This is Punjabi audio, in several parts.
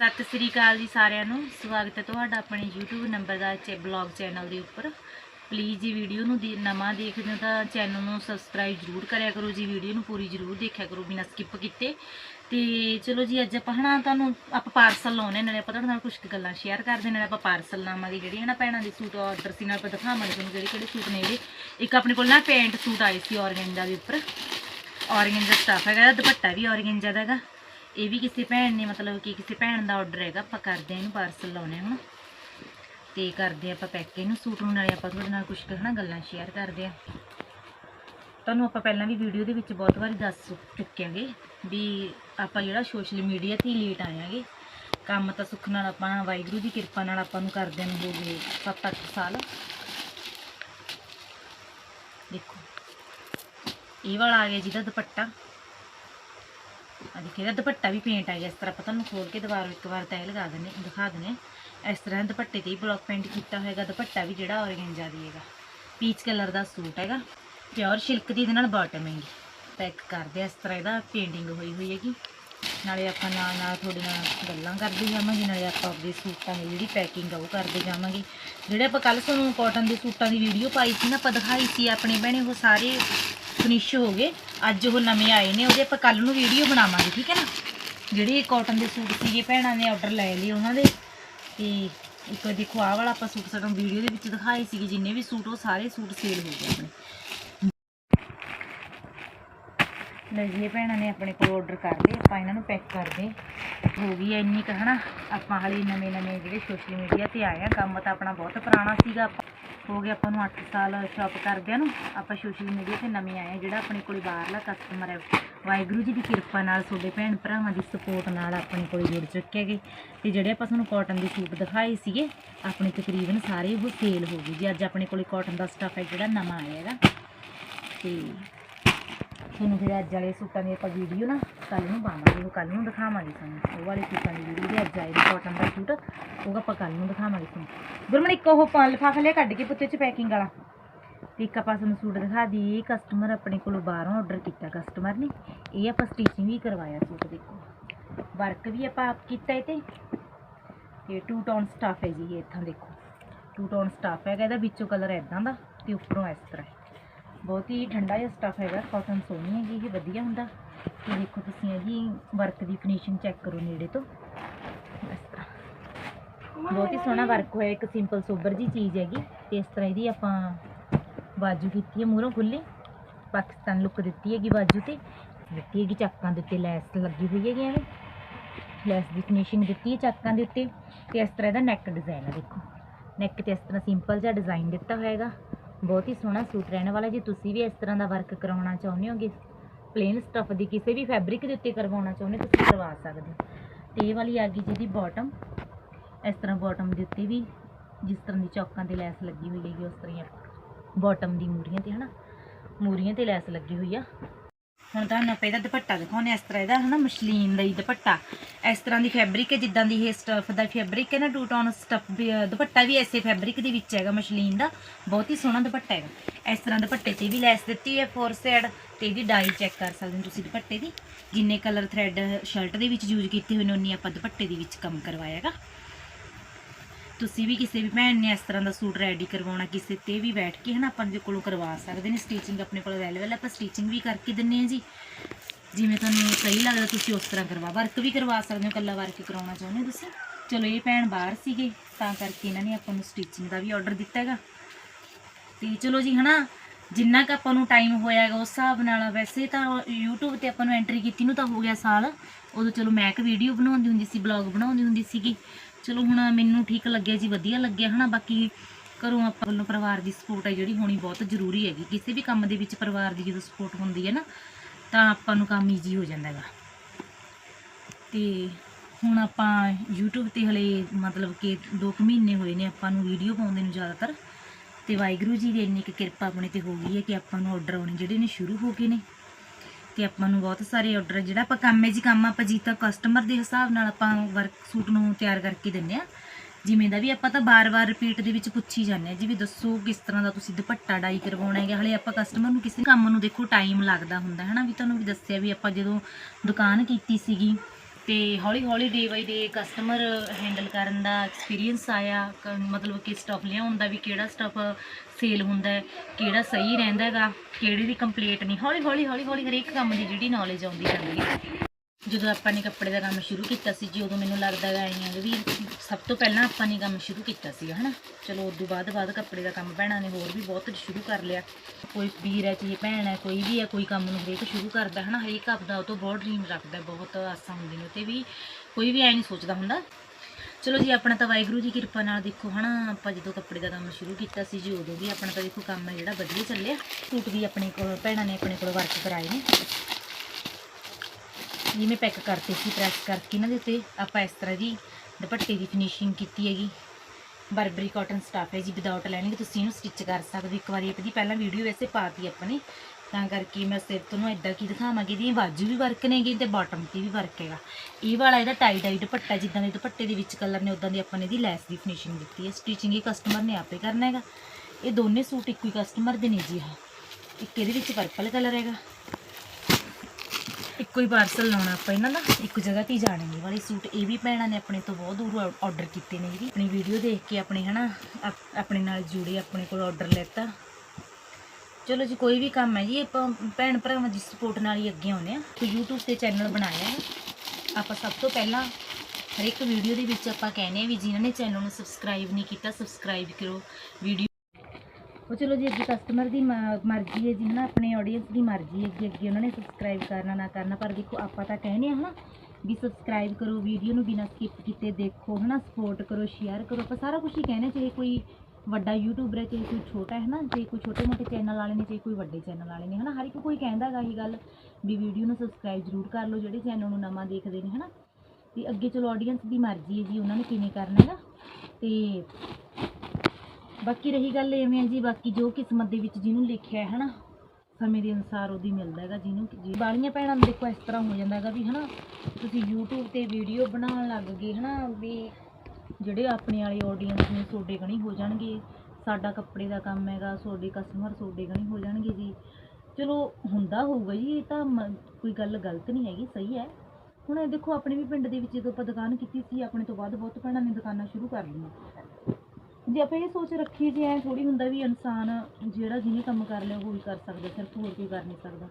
ਸਤਿ ਸ੍ਰੀ ਅਕਾਲ ਜੀ ਸਾਰਿਆਂ ਨੂੰ। ਸਵਾਗਤ ਹੈ ਤੁਹਾਡਾ ਆਪਣੇ YouTube ਨੰਬਰਦਾਰ ਚੈ ਬਲੌਗ ਚੈਨਲ ਦੇ ਉੱਪਰ। ਪਲੀਜ਼ ਜੀ ਵੀਡੀਓ ਨੂੰ ਦੇ- ਨਵਾਂ ਦੇਖਦੇ ਹੋ ਤਾਂ ਚੈਨਲ ਨੂੰ ਸਬਸਕ੍ਰਾਈਬ ਜ਼ਰੂਰ ਕਰਿਆ ਕਰੋ ਜੀ। ਵੀਡੀਓ ਨੂੰ ਪੂਰੀ ਜ਼ਰੂਰ ਦੇਖਿਆ ਕਰੋ, ਬਿਨਾਂ ਸਕਿਪ ਕੀਤੇ। ਤੇ ਚਲੋ ਜੀ, ਅੱਜ ਆਪਾਂ ਹਨਾ ਤੁਹਾਨੂੰ ਆਪਾਂ ਪਾਰਸਲ ਲਾਉਣੇ ਨਾਲੇ ਆਪਾਂ ਤੁਹਾਡੇ ਨਾਲ ਕੁਝ ਕੁ ਗੱਲਾਂ ਸ਼ੇਅਰ ਕਰਦੇ ਨਾਲੇ ਆਪਾਂ ਪਾਰਸਲ ਲਾਵਾਂਗੇ ਜਿਹੜੀ ਹਨਾ ਭੈਣਾਂ ਦੇ ਸੂਟ ਆਰਡਰ ਸੀ, ਨਾਲ ਆਪਾਂ ਦਿਖਾਵਾਂਗੇ ਤੁਹਾਨੂੰ ਕਿਹੜੇ ਕਿਹੜੇ ਸੂਟ ਨੇ ਇਹਦੇ। ਇੱਕ ਆਪਣੇ ਕੋਲ ਨਾ ਪੈਂਟ ਸੂਟ ਆਏ ਸੀ ਔਰਗੈਂਜਾ ਦੇ ਉੱਪਰ। ਔਰਗੈਂਜਾ ਸਟਾਫ ਹੈਗਾ, ਦੁਪੱਟਾ ਵੀ ਔਰਗੈਂਜਾ ਦਾ ਹੈਗਾ। ਇਹ ਵੀ ਕਿਸੇ ਭੈਣ ਨੇ ਮਤਲਬ ਕਿ ਕਿਸੇ ਭੈਣ ਦਾ ਆਰਡਰ ਹੈਗਾ, ਆਪਾਂ ਕਰਦੇ ਆ ਇਹਨੂੰ ਪਾਰਸਲ ਲਾਉਣੇ ਹੁਣ ਤੇ ਕਰਦੇ ਆ ਆਪਾਂ ਪੈਕ ਇਹਨੂੰ ਸੂਟ ਨੂੰ, ਨਾਲੇ ਆਪਾਂ ਤੁਹਾਡੇ ਨਾਲ ਕੁਝ ਕਹਿਣਾ ਗੱਲਾਂ ਸ਼ੇਅਰ ਕਰਦੇ ਆ ਤੁਹਾਨੂੰ ਆਪਾਂ ਪਹਿਲਾਂ ਵੀ ਵੀਡੀਓ ਦੇ ਵਿੱਚ ਬਹੁਤ ਵਾਰੀ ਦੱਸ ਚੁੱਕਿਆਂਗੇ ਵੀ ਆਪਾਂ ਜਿਹੜਾ ਸੋਸ਼ਲ ਮੀਡੀਆ ਤੇ ਲੇਟ ਆਇਆਂਗੇ ਕੰਮ ਤਾਂ ਸੁੱਖ ਨਾਲ ਆਪਾਂ, ਵਾਹਿਗੁਰੂ ਦੀ ਕਿਰਪਾ ਨਾਲ ਆਪਾਂ ਨੂੰ ਕਰਦਿਆਂ ਨੂੰ ਹੋ ਗਏ 7-8 ਸਾਲ। ਦੇਖੋ, ਇਹ ਵਾਲਾ ਆ ਗਿਆ ਜਿਹਦਾ ਦੁਪੱਟਾ। ਆ ਦੇਖੋ, ਇਹਦਾ ਦੁਪੱਟਾ ਵੀ ਪੇਂਟ ਆ ਗਿਆ ਇਸ ਤਰ੍ਹਾਂ ਆਪਾਂ ਤੁਹਾਨੂੰ ਖੋਲ ਕੇ ਦੁਬਾਰਾ ਇੱਕ ਵਾਰ ਤੈਅ ਲਗਾ ਦਿੰਨੇ ਦਿਖਾ ਦਿੰਨੇ ਇਸ ਤਰ੍ਹਾਂ ਦੁਪੱਟੇ ਤੇ ਹੀ ਬਲੌਕ ਪੇਂਟ ਕੀਤਾ ਹੋਏਗਾ, ਦੁਪੱਟਾ ਵੀ ਜਿਹੜਾ ਔਰਗੈਂਜਾ ਦੀ ਹੈਗਾ। ਪੀਚ ਕਲਰ ਦਾ ਸੂਟ ਹੈਗਾ ਪਿਓਰ ਸਿਲਕ ਦੀ ਇਹਦੇ ਨਾਲ ਬਾਟਮ ਹੈਗੀ। ਪੈਕ ਕਰਦੇ ਇਸ ਤਰ੍ਹਾਂ ਇਹਦਾ ਪੇਂਟਿੰਗ ਹੋਈ ਹੋਈ ਹੈਗੀ। ਨਾਲੇ ਆਪਾਂ ਨਾਲ ਨਾਲ ਤੁਹਾਡੇ ਨਾਲ ਗੱਲਾਂ ਕਰਦੇ ਜਾਵਾਂਗੇ, ਨਾਲੇ ਆਪਾਂ ਆਪਦੇ ਸੂਟਾਂ ਦੀ ਜਿਹੜੀ ਪੈਕਿੰਗ ਆ ਉਹ ਕਰਦੇ ਜਾਵਾਂਗੇ। ਜਿਹੜੇ ਆਪਾਂ ਕੱਲ ਤੁਹਾਨੂੰ ਕਾਟਨ ਦੇ ਸੂਟਾਂ ਦੀ ਵੀਡੀਓ ਪਾਈ ਸੀ ਨਾ, ਆਪਾਂ ਦਿਖਾਈ ਸੀ ਆਪਣੇ ਭੈਣੇ, ਉਹ ਸਾਰੇ ਫਿਨਿਸ਼ ਹੋ ਗਏ। ਅੱਜ ਉਹ ਨਵੇਂ ਆਏ ਨੇ, ਉਹਦੇ ਆਪਾਂ ਕੱਲ ਨੂੰ ਵੀਡੀਓ ਬਣਾਵਾਂਗੇ, ਠੀਕ ਹੈ ਨਾ? ਜਿਹੜੇ ਕਾਟਨ ਦੇ ਸੂਟ ਸੀਗੇ, ਭੈਣਾਂ ਨੇ ਆਰਡਰ ਲੈ ਲਏ ਉਹਨਾਂ ਦੇ। ਤੇ ਇੱਕ ਦੇਖੋ, ਆਹ ਵਾਲਾ ਆਪਾਂ ਸੂਟ ਸਾਨੂੰ ਵੀਡੀਓ ਦੇ ਵਿੱਚ ਦਿਖਾਏ ਸੀਗੇ, ਜਿੰਨੇ ਵੀ ਸੂਟ, ਉਹ ਸਾਰੇ ਸੂਟ ਸੇਲ ਹੋ ਗਏ ਆਪਣੇ। ਲੈ ਜੀ ਭੈਣਾਂ ਨੇ ਆਪਣੇ ਕੋਲ ਆਰਡਰ ਕਰ ਲਏ, ਆਪਾਂ ਇਹਨਾਂ ਨੂੰ ਪੈਕ ਕਰਦੇ ਹੋ ਗਈ ਐ ਇੰਨੀ ਕੁ, ਹਨਾ? ਆਪਾਂ ਹਾਲੇ ਨਵੇਂ ਨਵੇਂ ਜਿਹੜੇ ਸੋਸ਼ਲ ਮੀਡੀਆ ਤੇ ਆਏ ਆ, ਕੰਮ ਤਾਂ ਆਪਣਾ ਬਹੁਤ ਪੁਰਾਣਾ ਸੀਗਾ। ਹੋ ਗਿਆ ਆਪਾਂ ਨੂੰ 8 ਸਾਲ ਸ਼ਾਪ ਕਰਦਿਆਂ ਨੂੰ, ਆਪਾਂ ਸੋਸ਼ਲ ਮੀਡੀਆ ਤੇ ਨਵੇਂ ਆਏ ਆ, ਜਿਹੜਾ ਆਪਣੇ ਕੋਲ ਬਾਹਰਲਾ ਕਸਟਮਰ ਹੈ। ਵਾਹਿਗੁਰੂ ਜੀ ਦੀ ਕਿਰਪਾ ਨਾਲ ਤੁਹਾਡੇ ਭੈਣ ਭਰਾਵਾਂ ਦੀ ਸਪੋਰਟ ਨਾਲ ਆਪਣੇ ਕੋਲ ਜੁੜ ਚੁੱਕੇ ਹੈਗੇ। ਤੇ ਜਿਹੜੇ ਆਪਾਂ ਤੁਹਾਨੂੰ ਕਾਟਨ ਦੇ ਸੂਟ ਦਿਖਾਏ ਸੀਗੇ, ਆਪਣੇ ਤਕਰੀਬਨ ਸਾਰੇ ਉਹ ਸੇਲ ਹੋ ਗਏ ਜੀ। ਅੱਜ ਆਪਣੇ ਕੋਲ ਕਾਟਨ ਦਾ ਸਟੱਫ ਹੈ ਜਿਹੜਾ ਨਵਾਂ ਆਇਆ ਹੈਗਾ। ਤੇ ਤੁਹਾਨੂੰ ਜਿਹੜੇ ਅੱਜ ਵਾਲੇ ਸੂਟਾਂ ਦੀ ਆਪਾਂ ਵੀਡੀਓ ਨਾ ਕੱਲ ਨੂੰ ਪਾਵਾਂਗੇ, ਉਹ ਕੱਲ ਨੂੰ ਦਿਖਾਵਾਂਗੇ ਤੁਹਾਨੂੰ। ਉਹ ਵਾਲੇ ਸੂਟਾਂ ਦੀ ਵੀਡੀਓ ਵੀ ਅੱਜ ਆਏ ਕਾਟਨ ਦਾ ਸੂਟ, ਉਹ ਆਪਾਂ ਕੱਲ ਨੂੰ ਦਿਖਾਵਾਂਗੇ ਤੁਹਾਨੂੰ। ਗੁਰਮਨ, ਇੱਕ ਉਹ ਪਾ- ਲਿਫਾਫਾ ਲਿਆ ਕੱਢ ਕੇ ਪੁੱਤੇ ਚ ਪੈਕਿੰਗ ਵਾਲਾ। ਤੇ ਇੱਕ ਆਪਾਂ ਤੁਹਾਨੂੰ ਸੂਟ ਦਿਖਾ ਦਈਏ ਕਸਟਮਰ ਆਪਣੇ ਕੋਲੋਂ ਬਾਹਰੋਂ ਆਰਡਰ ਕੀਤਾ ਕਸਟਮਰ ਨੇ। ਇਹ ਆਪਾਂ ਸਟਿਚਿੰਗ ਵੀ ਕਰਵਾਇਆ ਸੂਟ ਦੇਖੋ ਵਰਕ ਵੀ ਆਪਾਂ ਆਪ ਕੀਤਾ ਇਹ ਤੇ। ਤੇ ਟੂ ਟੋਨ ਸਟਾਫ ਹੈ ਜੀ, ਇਹ ਇੱਥਾਂ ਦੇਖੋ। ਟੂ ਟੋਨ ਸਟਾਫ ਹੈਗਾ, ਇਹਦਾ ਵਿੱਚੋਂ ਕਲਰ ਐਦਾਂ ਦਾ ਤੇ ਉੱਪਰੋਂ ਇਸ ਤਰ੍ਹਾਂ ਬਹੁਤ ਹੀ ਠੰਡਾ ਜਿਹਾ ਸਟਫ ਹੈਗਾ ਕਾਟਨ ਸੋਹਣੀ ਹੈਗੀ, ਇਹ ਵਧੀਆ ਹੁੰਦਾ। ਤੇ ਦੇਖੋ ਤੁਸੀਂ ਇਹਦੀ ਵਰਕ ਦੀ ਫਿਨਿਸ਼ਿੰਗ ਚੈੱਕ ਕਰੋ ਨੇੜੇ ਤੋਂ। ਇਸ ਬਹੁਤ ਹੀ ਸੋਹਣਾ ਵਰਕ ਹੋਇਆ, ਇੱਕ ਸਿੰਪਲ ਸੋਬਰ ਜੀ ਚੀਜ਼ ਹੈਗੀ। ਤੇ ਇਸ ਤਰ੍ਹਾਂ ਇਹਦੀ ਆਪਾਂ ਬਾਜੂ ਕੀਤੀ ਹੈ ਮੂਹਰੋਂ ਖੁੱਲੀ ਪਾਕਿਸਤਾਨ ਲੁੱਕ ਦਿੱਤੀ ਹੈਗੀ ਬਾਜੂ ਤੇ। ਦਿੱਤੀ ਹੈਗੀ ਚੱਕਾਂ ਦੇ ਉੱਤੇ, ਲੈਸ ਲੱਗੀ ਹੋਈ ਹੈਗੀ ਐਵੇਂ। ਲੈਸ ਦੀ ਫਿਨਿਸ਼ਿੰਗ ਦਿੱਤੀ ਹੈ ਚੱਕਾਂ ਦੇ ਉੱਤੇ। ਤੇ ਇਸ ਤਰ੍ਹਾਂ ਇਹਦਾ ਨੈਕ ਡਿਜ਼ਾਈਨ ਹੈ ਦੇਖੋ। ਨੈਕ ਤੇ ਇਸ ਤਰ੍ਹਾਂ ਸਿੰਪਲ ਜਿਹਾ ਡਿਜ਼ਾਈਨ ਦਿੱਤਾ ਹੋਇਆ ਹੋਏਗਾ ਬਹੁਤ ਹੀ ਸੋਹਣਾ ਸੂਟ ਰਹਿਣ ਵਾਲਾ ਜੇ ਤੁਸੀਂ ਵੀ ਇਸ ਤਰ੍ਹਾਂ ਦਾ ਵਰਕ ਕਰਾਉਣਾ ਚਾਹੁੰਦੇ ਹੋਗੇ ਪਲੇਨ ਸਟਫ ਦੀ ਕਿਸੇ ਵੀ ਫੈਬਰਿਕ ਦੇ ਉੱਤੇ ਕਰਵਾਉਣਾ ਚਾਹੁੰਦੇ ਤੁਸੀਂ ਕਰਵਾ ਸਕਦੇ ਹੋ। ਤੇ ਇਹ ਵਾਲੀ ਆ ਗਈ ਜਿਹਦੀ ਬਾਟਮ ਇਸ ਤਰ੍ਹਾਂ ਬਾਟਮ ਦੇ ਉੱਤੇ ਵੀ ਜਿਸ ਤਰ੍ਹਾਂ ਦੀ ਚੌਕਾਂ ਤੇ ਲੈਸ ਲੱਗੀ ਹੋਈ ਹੈਗੀ, ਉਸ ਤਰ੍ਹਾਂ ਬਾਟਮ ਦੀ ਮੂਰੀਆਂ ਤੇ, ਹਨਾ? ਮੂਰੀਆਂ ਤੇ ਲੈਸ ਲੱਗੀ ਹੋਈ ਆ। ਹੁਣ ਤੁਹਾਨੂੰ ਆਪਾਂ ਇਹਦਾ ਦੁਪੱਟਾ ਦਿਖਾਉਂਦੇ ਹਾਂ ਇਸ ਤਰ੍ਹਾਂ ਇਹਦਾ ਹਨਾ ਮਸ਼ਲੀਨ ਦਾ ਹੀ ਦੁਪੱਟਾ। ਇਸ ਤਰ੍ਹਾਂ ਦੀ ਫੈਬਰਿਕ ਹੈ, ਜਿੱਦਾਂ ਦੀ ਇਹ ਸਟਫ ਦਾ ਫੈਬਰਿਕ ਹੈ ਨਾ ਟੂ ਟੋਨ ਸਟਫ ਦੁਪੱਟਾ ਵੀ ਐਸੇ ਫੈਬਰਿਕ ਦੇ ਵਿੱਚ ਹੈਗਾ ਮਸ਼ਲੀਨ ਦਾ, ਬਹੁਤ ਹੀ ਸੋਹਣਾ ਦੁਪੱਟਾ ਹੈਗਾ। ਇਸ ਤਰ੍ਹਾਂ ਦੁਪੱਟੇ ਤੇ ਵੀ ਲੈਸ ਦਿੱਤੀ ਹੈ ਫੋਰ ਸਾਈਡ ਤੇ ਇਹਦੀ ਡਾਈ ਚੈੱਕ ਕਰ ਸਕਦੇ ਹੋ ਤੁਸੀਂ ਦੁਪੱਟੇ ਦੀ। ਜਿੰਨੇ ਕਲਰ ਥ੍ਰੈਡ ਸ਼ਰਟ ਦੇ ਵਿੱਚ ਯੂਜ਼ ਕੀਤੇ ਹੋਏ ਨੇ, ਉਨੀ ਆਪਾਂ ਦੁਪੱਟੇ ਦੇ ਵਿੱਚ ਕੰਮ ਕਰਵਾਇਆ ਹੈਗਾ। ਤੁਸੀਂ ਵੀ ਕਿਸੇ ਵੀ ਭੈਣ ਨੇ ਇਸ ਤਰ੍ਹਾਂ ਦਾ ਸੂਟ ਰੈਡੀ ਕਰਵਾਉਣਾ, ਕਿਸੇ ਤੇ ਵੀ ਬੈਠ ਕੇ ਹਨਾ, ਆਪਾਂ ਦੇ ਕੋਲੋਂ ਕਰਵਾ ਸਕਦੇ ਨੇ ਸਟਿਚਿੰਗ ਆਪਣੇ ਕੋਲ ਅਵੇਲੇਬਲ ਹੈ ਆਪਾਂ ਸਟਿਚਿੰਗ ਵੀ ਕਰਕੇ ਦਿੰਨੇ ਆ ਜੀ। ਜਿਵੇਂ ਤੁਹਾਨੂੰ ਸਹੀ ਲੱਗਦਾ, ਤੁਸੀਂ ਉਸ ਤਰ੍ਹਾਂ ਕਰਵਾ ਵਰਕ ਵੀ ਕਰਵਾ ਸਕਦੇ ਹੋ ਕੱਲਾ ਵਰਕ ਕਰਾਉਣਾ ਚਾਹੁੰਦੇ ਹੋ ਤੁਸੀਂ। ਚਲੋ, ਇਹ ਭੈਣ ਬਾਹਰ ਸੀਗੇ, ਤਾਂ ਕਰਕੇ ਇਹਨਾਂ ਨੇ ਆਪਾਂ ਨੂੰ ਸਟਿਚਿੰਗ ਦਾ ਵੀ ਆਰਡਰ ਦਿੱਤਾ ਹੈਗਾ। ਤੇ ਚਲੋ ਜੀ ਹਨਾ, ਜਿੰਨਾ ਕ ਆਪਾਂ ਨੂੰ ਟਾਈਮ ਹੋਇਆ ਹੈਗਾ, ਉਸ ਹਿਸਾਬ ਨਾਲ ਵੈਸੇ ਤਾਂ YouTube ਤੇ ਆਪਾਂ ਨੂੰ ਐਂਟਰੀ ਕੀਤੀ ਨੂੰ ਤਾਂ ਹੋ ਗਿਆ ਸਾਲ। ਉਦੋਂ ਚਲੋ ਮੈਂ ਇੱਕ ਵੀਡੀਓ ਬਣਾਉਂਦੀ ਹੁੰਦੀ ਸੀ ਬਲੌਗ ਬਣਾਉਂਦੀ ਹੁੰਦੀ ਸੀਗੀ। ਚਲੋ ਹੁਣ ਮੈਨੂੰ ਠੀਕ ਲੱਗਿਆ ਜੀ, ਵਧੀਆ ਲੱਗਿਆ ਹਨਾ, ਬਾਕੀ ਘਰੋਂ ਆਪਾਂ ਵੱਲੋਂ ਪਰਿਵਾਰ ਦੀ ਸਪੋਰਟ ਹੈ ਜਿਹੜੀ ਹੋਣੀ ਬਹੁਤ ਜ਼ਰੂਰੀ ਹੈਗੀ। ਕਿਸੇ ਵੀ ਕੰਮ ਦੇ ਵਿੱਚ ਪਰਿਵਾਰ ਦੀ ਜਦੋਂ ਸਪੋਰਟ ਹੁੰਦੀ ਹੈ ਨਾ, ਤਾਂ ਆਪਾਂ ਨੂੰ ਕੰਮ ਈਜ਼ੀ ਹੋ ਜਾਂਦਾ ਹੈਗਾ। ਤੇ ਹੁਣ ਆਪਾਂ YouTube ਤੇ ਹਲੇ ਮਤਲਬ ਕਿ 2 ਮਹੀਨੇ ਹੋਏ ਨੇ ਆਪਾਂ ਨੂੰ ਵੀਡੀਓ ਪਾਉਂਦੇ ਨੂੰ ਜ਼ਿਆਦਾਤਰ। ਤੇ ਵਾਹਿਗੁਰੂ ਜੀ ਦੀ ਇੰਨੀ ਕੁ ਕਿਰਪਾ ਆਪਣੇ ਤੇ ਹੋ ਗਈ ਹੈ ਕਿ ਆਪਾਂ ਨੂੰ ਆਰਡਰ ਆਉਣੇ ਜਿਹੜੇ ਨੇ ਸ਼ੁਰੂ ਹੋ ਗਏ ਨੇ। ਤੇ ਆਪਾਂ ਨੂੰ ਬਹੁਤ ਸਾਰੇ ਆਰਡਰ ਜਿਹੜਾ ਆਪਾਂ ਕੰਮ ਹੈ ਜੀ, ਕੰਮ ਆਪਾਂ ਜੀ ਤਾਂ ਕਸਟਮਰ ਦੇ ਹਿਸਾਬ ਨਾਲ ਆਪਾਂ ਵਰਕ ਸੂਟ ਨੂੰ ਤਿਆਰ ਕਰਕੇ ਦਿੰਨੇ ਆ। ਜਿਵੇਂ ਦਾ ਵੀ ਆਪਾਂ ਤਾਂ ਬਾਰ-ਬਾਰ ਰਿਪੀਟ ਦੇ ਵਿੱਚ ਪੁੱਛੀ ਜਾਂਦੇ ਆ ਜੀ ਵੀ ਦੱਸੋ ਕਿਸ ਤਰ੍ਹਾਂ ਦਾ ਤੁਸੀਂ ਦੁਪੱਟਾ ਡਾਈ ਕਰਵਾਉਣਾ ਹੈਗਾ। ਹਲੇ ਆਪਾਂ ਕਸਟਮਰ ਨੂੰ ਕਿਸੇ ਕੰਮ ਨੂੰ ਦੇਖੋ ਟਾਈਮ ਲੱਗਦਾ ਹੁੰਦਾ ਹੈ ਨਾ ਵੀ ਤੁਹਾਨੂੰ ਵੀ ਦੱਸਿਆ ਵੀ ਆਪਾਂ ਜਦੋਂ ਦੁਕਾਨ ਕੀਤੀ ਸੀਗੀ ਤੇ ਹੌਲੀ ਹੌਲੀ ਡੇ ਬਾਈ ਡੇ ਕਸਟਮਰ ਹੈਂਡਲ ਕਰਨ ਦਾ ਐਕਸਪੀਰੀਅੰਸ ਆਇਆ। ਕ- ਮਤਲਬ ਕਿ ਸਟਫ ਲਿਆਉਣ ਦਾ ਵੀ ਕਿਹੜਾ ਸਟਫ ਸੇਲ ਹੁੰਦਾ ਹੈ, ਕਿਹੜਾ ਸਹੀ ਰਹਿੰਦਾ ਹੈਗਾ, ਕਿਹੜੀ ਦੀ ਕੰਪਲੀਟ ਨਹੀਂ। ਹੌਲੀ ਹੌਲੀ ਹੌਲੀ ਹੌਲੀ ਹਰੇਕ ਕੰਮ ਦੀ ਜਿਹੜੀ ਨੌਲੇਜ ਆਉਂਦੀ ਜਾਂਦੀ ਹੈ। ਜਦੋਂ ਆਪਾਂ ਨੇ ਕੱਪੜੇ ਦਾ ਕੰਮ ਸ਼ੁਰੂ ਕੀਤਾ ਸੀ, ਜੀ ਉਦੋਂ ਮੈਨੂੰ ਲੱਗਦਾ ਗਾ ਐਂ ਵੀ ਸਭ ਤੋਂ ਪਹਿਲਾਂ ਆਪਾਂ ਨੇ ਕੰਮ ਸ਼ੁਰੂ ਕੀਤਾ ਸੀਗਾ, ਹਨਾ? ਚਲੋ, ਉਦੋਂ ਬਾਅਦ ਬਾਅਦ ਕੱਪੜੇ ਦਾ ਕੰਮ ਭੈਣਾਂ ਨੇ ਹੋਰ ਵੀ ਬਹੁਤ ਸ਼ੁਰੂ ਕਰ ਲਿਆ। ਕੋਈ ਵੀਰ ਹੈ ਚਾਹੇ ਭੈਣ ਹੈ, ਕੋਈ ਵੀ ਹੈ, ਕੋਈ ਕੰਮ ਨੂੰ ਹਰੇਕ ਸ਼ੁਰੂ ਕਰਦਾ, ਹਨਾ? ਹਰੇਕ ਆਪਦਾ ਉਹ ਤੋਂ ਬਹੁਤ ਡ੍ਰੀਮ ਰੱਖਦਾ, ਬਹੁਤ ਆਸਾਂ ਹੁੰਦੀਆਂ ਨੇ ਤੇ ਵੀ ਕੋਈ ਵੀ ਐ ਨਹੀਂ ਸੋਚਦਾ ਹੁੰਦਾ। ਚਲੋ ਜੀ, ਆਪਣਾ ਤਾਂ ਵਾਹਿਗੁਰੂ ਦੀ ਕਿਰਪਾ ਨਾਲ ਦੇਖੋ, ਹਨਾ? ਆਪਾਂ ਜਦੋਂ ਕੱਪੜੇ ਦਾ ਕੰਮ ਸ਼ੁਰੂ ਕੀਤਾ ਸੀ, ਜੀ ਉਦੋਂ ਵੀ ਆਪਣਾ ਤਾਂ ਦੇਖੋ ਕੰਮ ਜਿਹੜਾ ਵਧੀਆ ਚੱਲਿਆ। ਸੂਟ ਵੀ ਆਪਣੇ ਕੋਲ, ਭੈਣਾਂ ਨੇ ਆਪਣੇ ਕੋਲ ਵਰਕ ਕਰਾਏ ਨੇ। ਜਿਵੇਂ ਪੈਕ ਕਰਤੇ ਸੀ ਪ੍ਰੈਸ ਕਰਕੇ ਇਹਨਾਂ ਦੇ ਉੱਤੇ ਆਪਾਂ ਇਸ ਤਰ੍ਹਾਂ ਦੀ ਦੁਪੱਟੇ ਦੀ ਫਿਨਿਸ਼ਿੰਗ ਕੀਤੀ ਹੈਗੀ। ਬਰਬਰੀ ਕਾਟਨ ਸਟਾਫ ਹੈ ਜੀ ਵਿਦਆਊਟ ਲਾਈਨਿੰਗ ਤੁਸੀਂ ਇਹਨੂੰ ਸਟਿਚ ਕਰ ਸਕਦੇ ਹੋ। ਇੱਕ ਵਾਰੀ ਇਹਦੀ ਪਹਿਲਾਂ ਵੀਡੀਓ ਵੈਸੇ ਪਾਤੀ ਆਪਾਂ ਨੇ, ਤਾਂ ਕਰਕੇ ਮੈਂ ਸਿਰ ਤੁਹਾਨੂੰ ਇਦਾਂ ਕੀ ਦਿਖਾਵਾਂਗੀ ਇਹਦੀ ਬਾਜੂ ਵੀ ਵਰਕ ਨੇਗੇ ਤੇ ਬਾਟਮ ਤੇ ਵੀ ਵਰਕ ਹੈਗਾ। ਇਹ ਵਾਲਾ ਇਹਦਾ ਟਾਈ ਡਾਈ ਦੁਪੱਟਾ, ਜਿੱਦਾਂ ਦੇ ਦੁਪੱਟੇ ਦੇ ਵਿੱਚ ਕਲਰ ਨੇ ਉਦਾਂ ਦੀ ਆਪਾਂ ਨੇ ਇਹਦੀ ਲੈਸ ਦੀ ਫਿਨਿਸ਼ਿੰਗ ਦਿੱਤੀ ਹੈ। ਸਟਿਚਿੰਗ ਇਹ ਕਸਟਮਰ ਨੇ ਆਪੇ ਕਰਨਾ ਹੈਗਾ। ਇਹ ਦੋਨੇ ਸੂਟ ਇੱਕੋ ਹੀ ਕਸਟਮਰ ਦੇ ਨੇ ਜੀ ਆਹ। ਇੱਕ ਇਹਦੇ ਵਿੱਚ ਪਰਪਲ ਕਲਰ ਹੈਗਾ। ਇੱਕੋ ਹੀ ਪਾਰਸਲ ਲਾਉਣਾ ਆਪਾਂ ਇਹਨਾਂ ਦਾ, ਇੱਕ ਜਗ੍ਹਾ ਤੇ ਹੀ ਜਾਣਗੇ ਵਾਲੇ ਸੂਟ ਇਹ ਵੀ ਭੈਣਾਂ ਨੇ ਆਪਣੇ ਤੋਂ ਬਹੁਤ ਦੂਰ ਆਰਡਰ ਕੀਤੇ ਨੇ ਜੀ ਆਪਣੀ ਵੀਡੀਓ ਦੇਖ ਕੇ ਆਪਣੇ ਹਨਾ, ਆਪ- ਆਪਣੇ ਨਾਲ ਜੁੜੇ, ਆਪਣੇ ਕੋਲ ਆਰਡਰ ਲੈਤਾ। ਚਲੋ ਜੀ, ਕੋਈ ਵੀ ਕੰਮ ਹੈ ਜੀ, ਆਪਾਂ ਭੈਣ ਭਰਾਵਾਂ ਦੀ ਸਪੋਰਟ ਨਾਲ ਹੀ ਅੱਗੇ ਆਉਂਦੇ ਆ ਤੇ YouTube ਤੇ ਚੈਨਲ ਬਣਾਇਆ ਹੈ। ਆਪਾਂ ਸਭ ਤੋਂ ਪਹਿਲਾਂ ਹਰ ਇੱਕ ਵੀਡੀਓ ਦੇ ਵਿੱਚ ਆਪਾਂ ਕਹਿੰਦੇ ਆ ਵੀ ਜਿਨ੍ਹਾਂ ਨੇ ਚੈਨਲ ਨੂੰ ਸਬਸਕ੍ਰਾਈਬ ਨਹੀਂ ਕੀਤਾ ਸਬਸਕ੍ਰਾਈਬ ਕਰੋ। ਵੀਡੀਓ ਉਹ ਚਲੋ ਜੀ, ਅੱਗੇ ਕਸਟਮਰ ਦੀ ਮਰਜ਼ੀ ਹੈ ਜੀ, ਹਨਾ? ਆਪਣੇ ਆਡੀਅנס ਦੀ ਮਰਜ਼ੀ ਹੈ ਕਿ ਅੱਗੇ ਉਹਨਾਂ ਨੇ ਸਬਸਕ੍ਰਾਈਬ ਕਰਨਾ ਨਾ ਕਰਨਾ। ਪਰ ਦੇਖੋ, ਆਪਾਂ ਤਾਂ ਕਹਿੰਦੇ ਆ ਹਨਾ ਵੀ ਸਬਸਕ੍ਰਾਈਬ ਕਰੋ ਵੀਡੀਓ ਨੂੰ ਬਿਨਾਂ ਸਕਿਪ ਕੀਤੇ ਦੇਖੋ, ਹਨਾ? ਸਪੋਰਟ ਕਰੋ ਸ਼ੇਅਰ ਕਰੋ। ਆਪਾਂ ਸਾਰਾ ਕੁਝ ਹੀ ਕਹਿੰਦੇ ਚਾਹੇ ਕੋਈ ਵੱਡਾ ਯੂਟਿਊਬਰ ਹੈ, ਚਾਹੇ ਕੋਈ ਛੋਟਾ ਹੈ ਨਾ ਚਾਹੇ ਕੋਈ ਛੋਟੇ ਮੋਟੇ ਚੈਨਲ ਵਾਲੇ ਨੇ, ਚਾਹੇ ਕੋਈ ਵੱਡੇ ਚੈਨਲ ਵਾਲੇ ਨੇ, ਹਨਾ? ਹਰ ਇੱਕ ਕੋਈ ਕਹਿੰਦਾ ਗਾ ਇਹ ਗੱਲ, ਵੀ ਵੀਡੀਓ ਨੂੰ ਸਬਸਕ੍ਰਾਈਬ ਜ਼ਰੂਰ ਕਰ ਲਓ, ਜਿਹੜੇ ਚੈਨਲ ਨੂੰ ਨਵਾਂ ਦੇਖਦੇ ਨੇ, ਹਨਾ? ਤੇ ਅੱਗੇ ਚਲੋ ਆਡੀਅנס ਦੀ ਮਰਜ਼ੀ ਹੈ ਜੀ, ਉਹਨਾਂ ਨੇ ਕਿਵੇਂ ਕਰਨਾ ਹੈਗਾ? ਤੇ ਬਾਕੀ ਰਹੀ ਗੱਲ ਐਵੇਂ ਹੈ ਜੀ, ਬਾਕੀ ਜੋ ਕਿਸਮਤ ਦੇ ਵਿੱਚ ਜਿਹਨੂੰ ਲਿਖਿਆ ਹੈ ਹਨਾ, ਸਮੇਂ ਦੇ ਅਨੁਸਾਰ ਉਹਦੀ ਮਿਲਦਾ ਹੈਗਾ ਜਿਹਨੂੰ ਜੀ ਬਾਲੀਆਂ ਭੈਣਾਂ ਨੂੰ ਦੇਖੋ ਇਸ ਤਰ੍ਹਾਂ ਹੋ ਜਾਂਦਾ ਹੈਗਾ ਵੀ ਹਨਾ, ਤੁਸੀਂ YouTube ਤੇ ਵੀਡੀਓ ਬਣਾਉਣ ਲੱਗ ਗਏ ਹਨਾ, ਵੀ ਜਿਹੜੇ ਆਪਣੇ ਵਾਲੇ ਆਡੀਅנס ਨੇ ਤੁਹਾਡੇ ਗਣੀ ਹੋ ਜਾਣਗੇ, ਸਾਡਾ ਕੱਪੜੇ ਦਾ ਕੰਮ ਹੈਗਾ, ਤੁਹਾਡੇ ਕਸਟਮਰ ਤੁਹਾਡੇ ਕਣੀ ਹੋ ਜਾਣਗੇ ਜੀ। ਚਲੋ ਹੁੰਦਾ ਹੋਊਗਾ ਜੀ, ਇਹ ਤਾਂ ਮ- ਕੋਈ ਗੱਲ ਗਲਤ ਨਹੀਂ ਹੈਗੀ, ਸਹੀ ਹੈ। ਹੁਣ ਦੇਖੋ, ਆਪਣੇ ਵੀ ਪਿੰਡ ਦੇ ਵਿੱਚ ਜਦੋਂ ਆਪਾਂ ਦੁਕਾਨ ਕੀਤੀ ਸੀ, ਆਪਣੇ ਤੋਂ ਬਾਅਦ ਬਹੁਤ ਭੈਣਾਂ ਨੇ ਦੁਕਾਨਾਂ ਸ਼ੁਰੂ ਕਰ ਲਈਆਂ। ਜੇ ਆਪਾਂ ਇਹ ਸੋਚ ਰੱਖੀਏ ਜੇ ਐ ਥੋੜੀ ਹੁੰਦਾ ਵੀ ਇਨਸਾਨ ਜਿਹੜਾ ਜਿਹਨੇ ਕੰਮ ਕਰ ਲਿਆ ਉਹ ਹੀ ਕਰ ਸਕਦਾ, ਸਿਰਫ ਹੋਰ ਕੋਈ ਕਰ ਨਹੀਂ ਸਕਦਾ।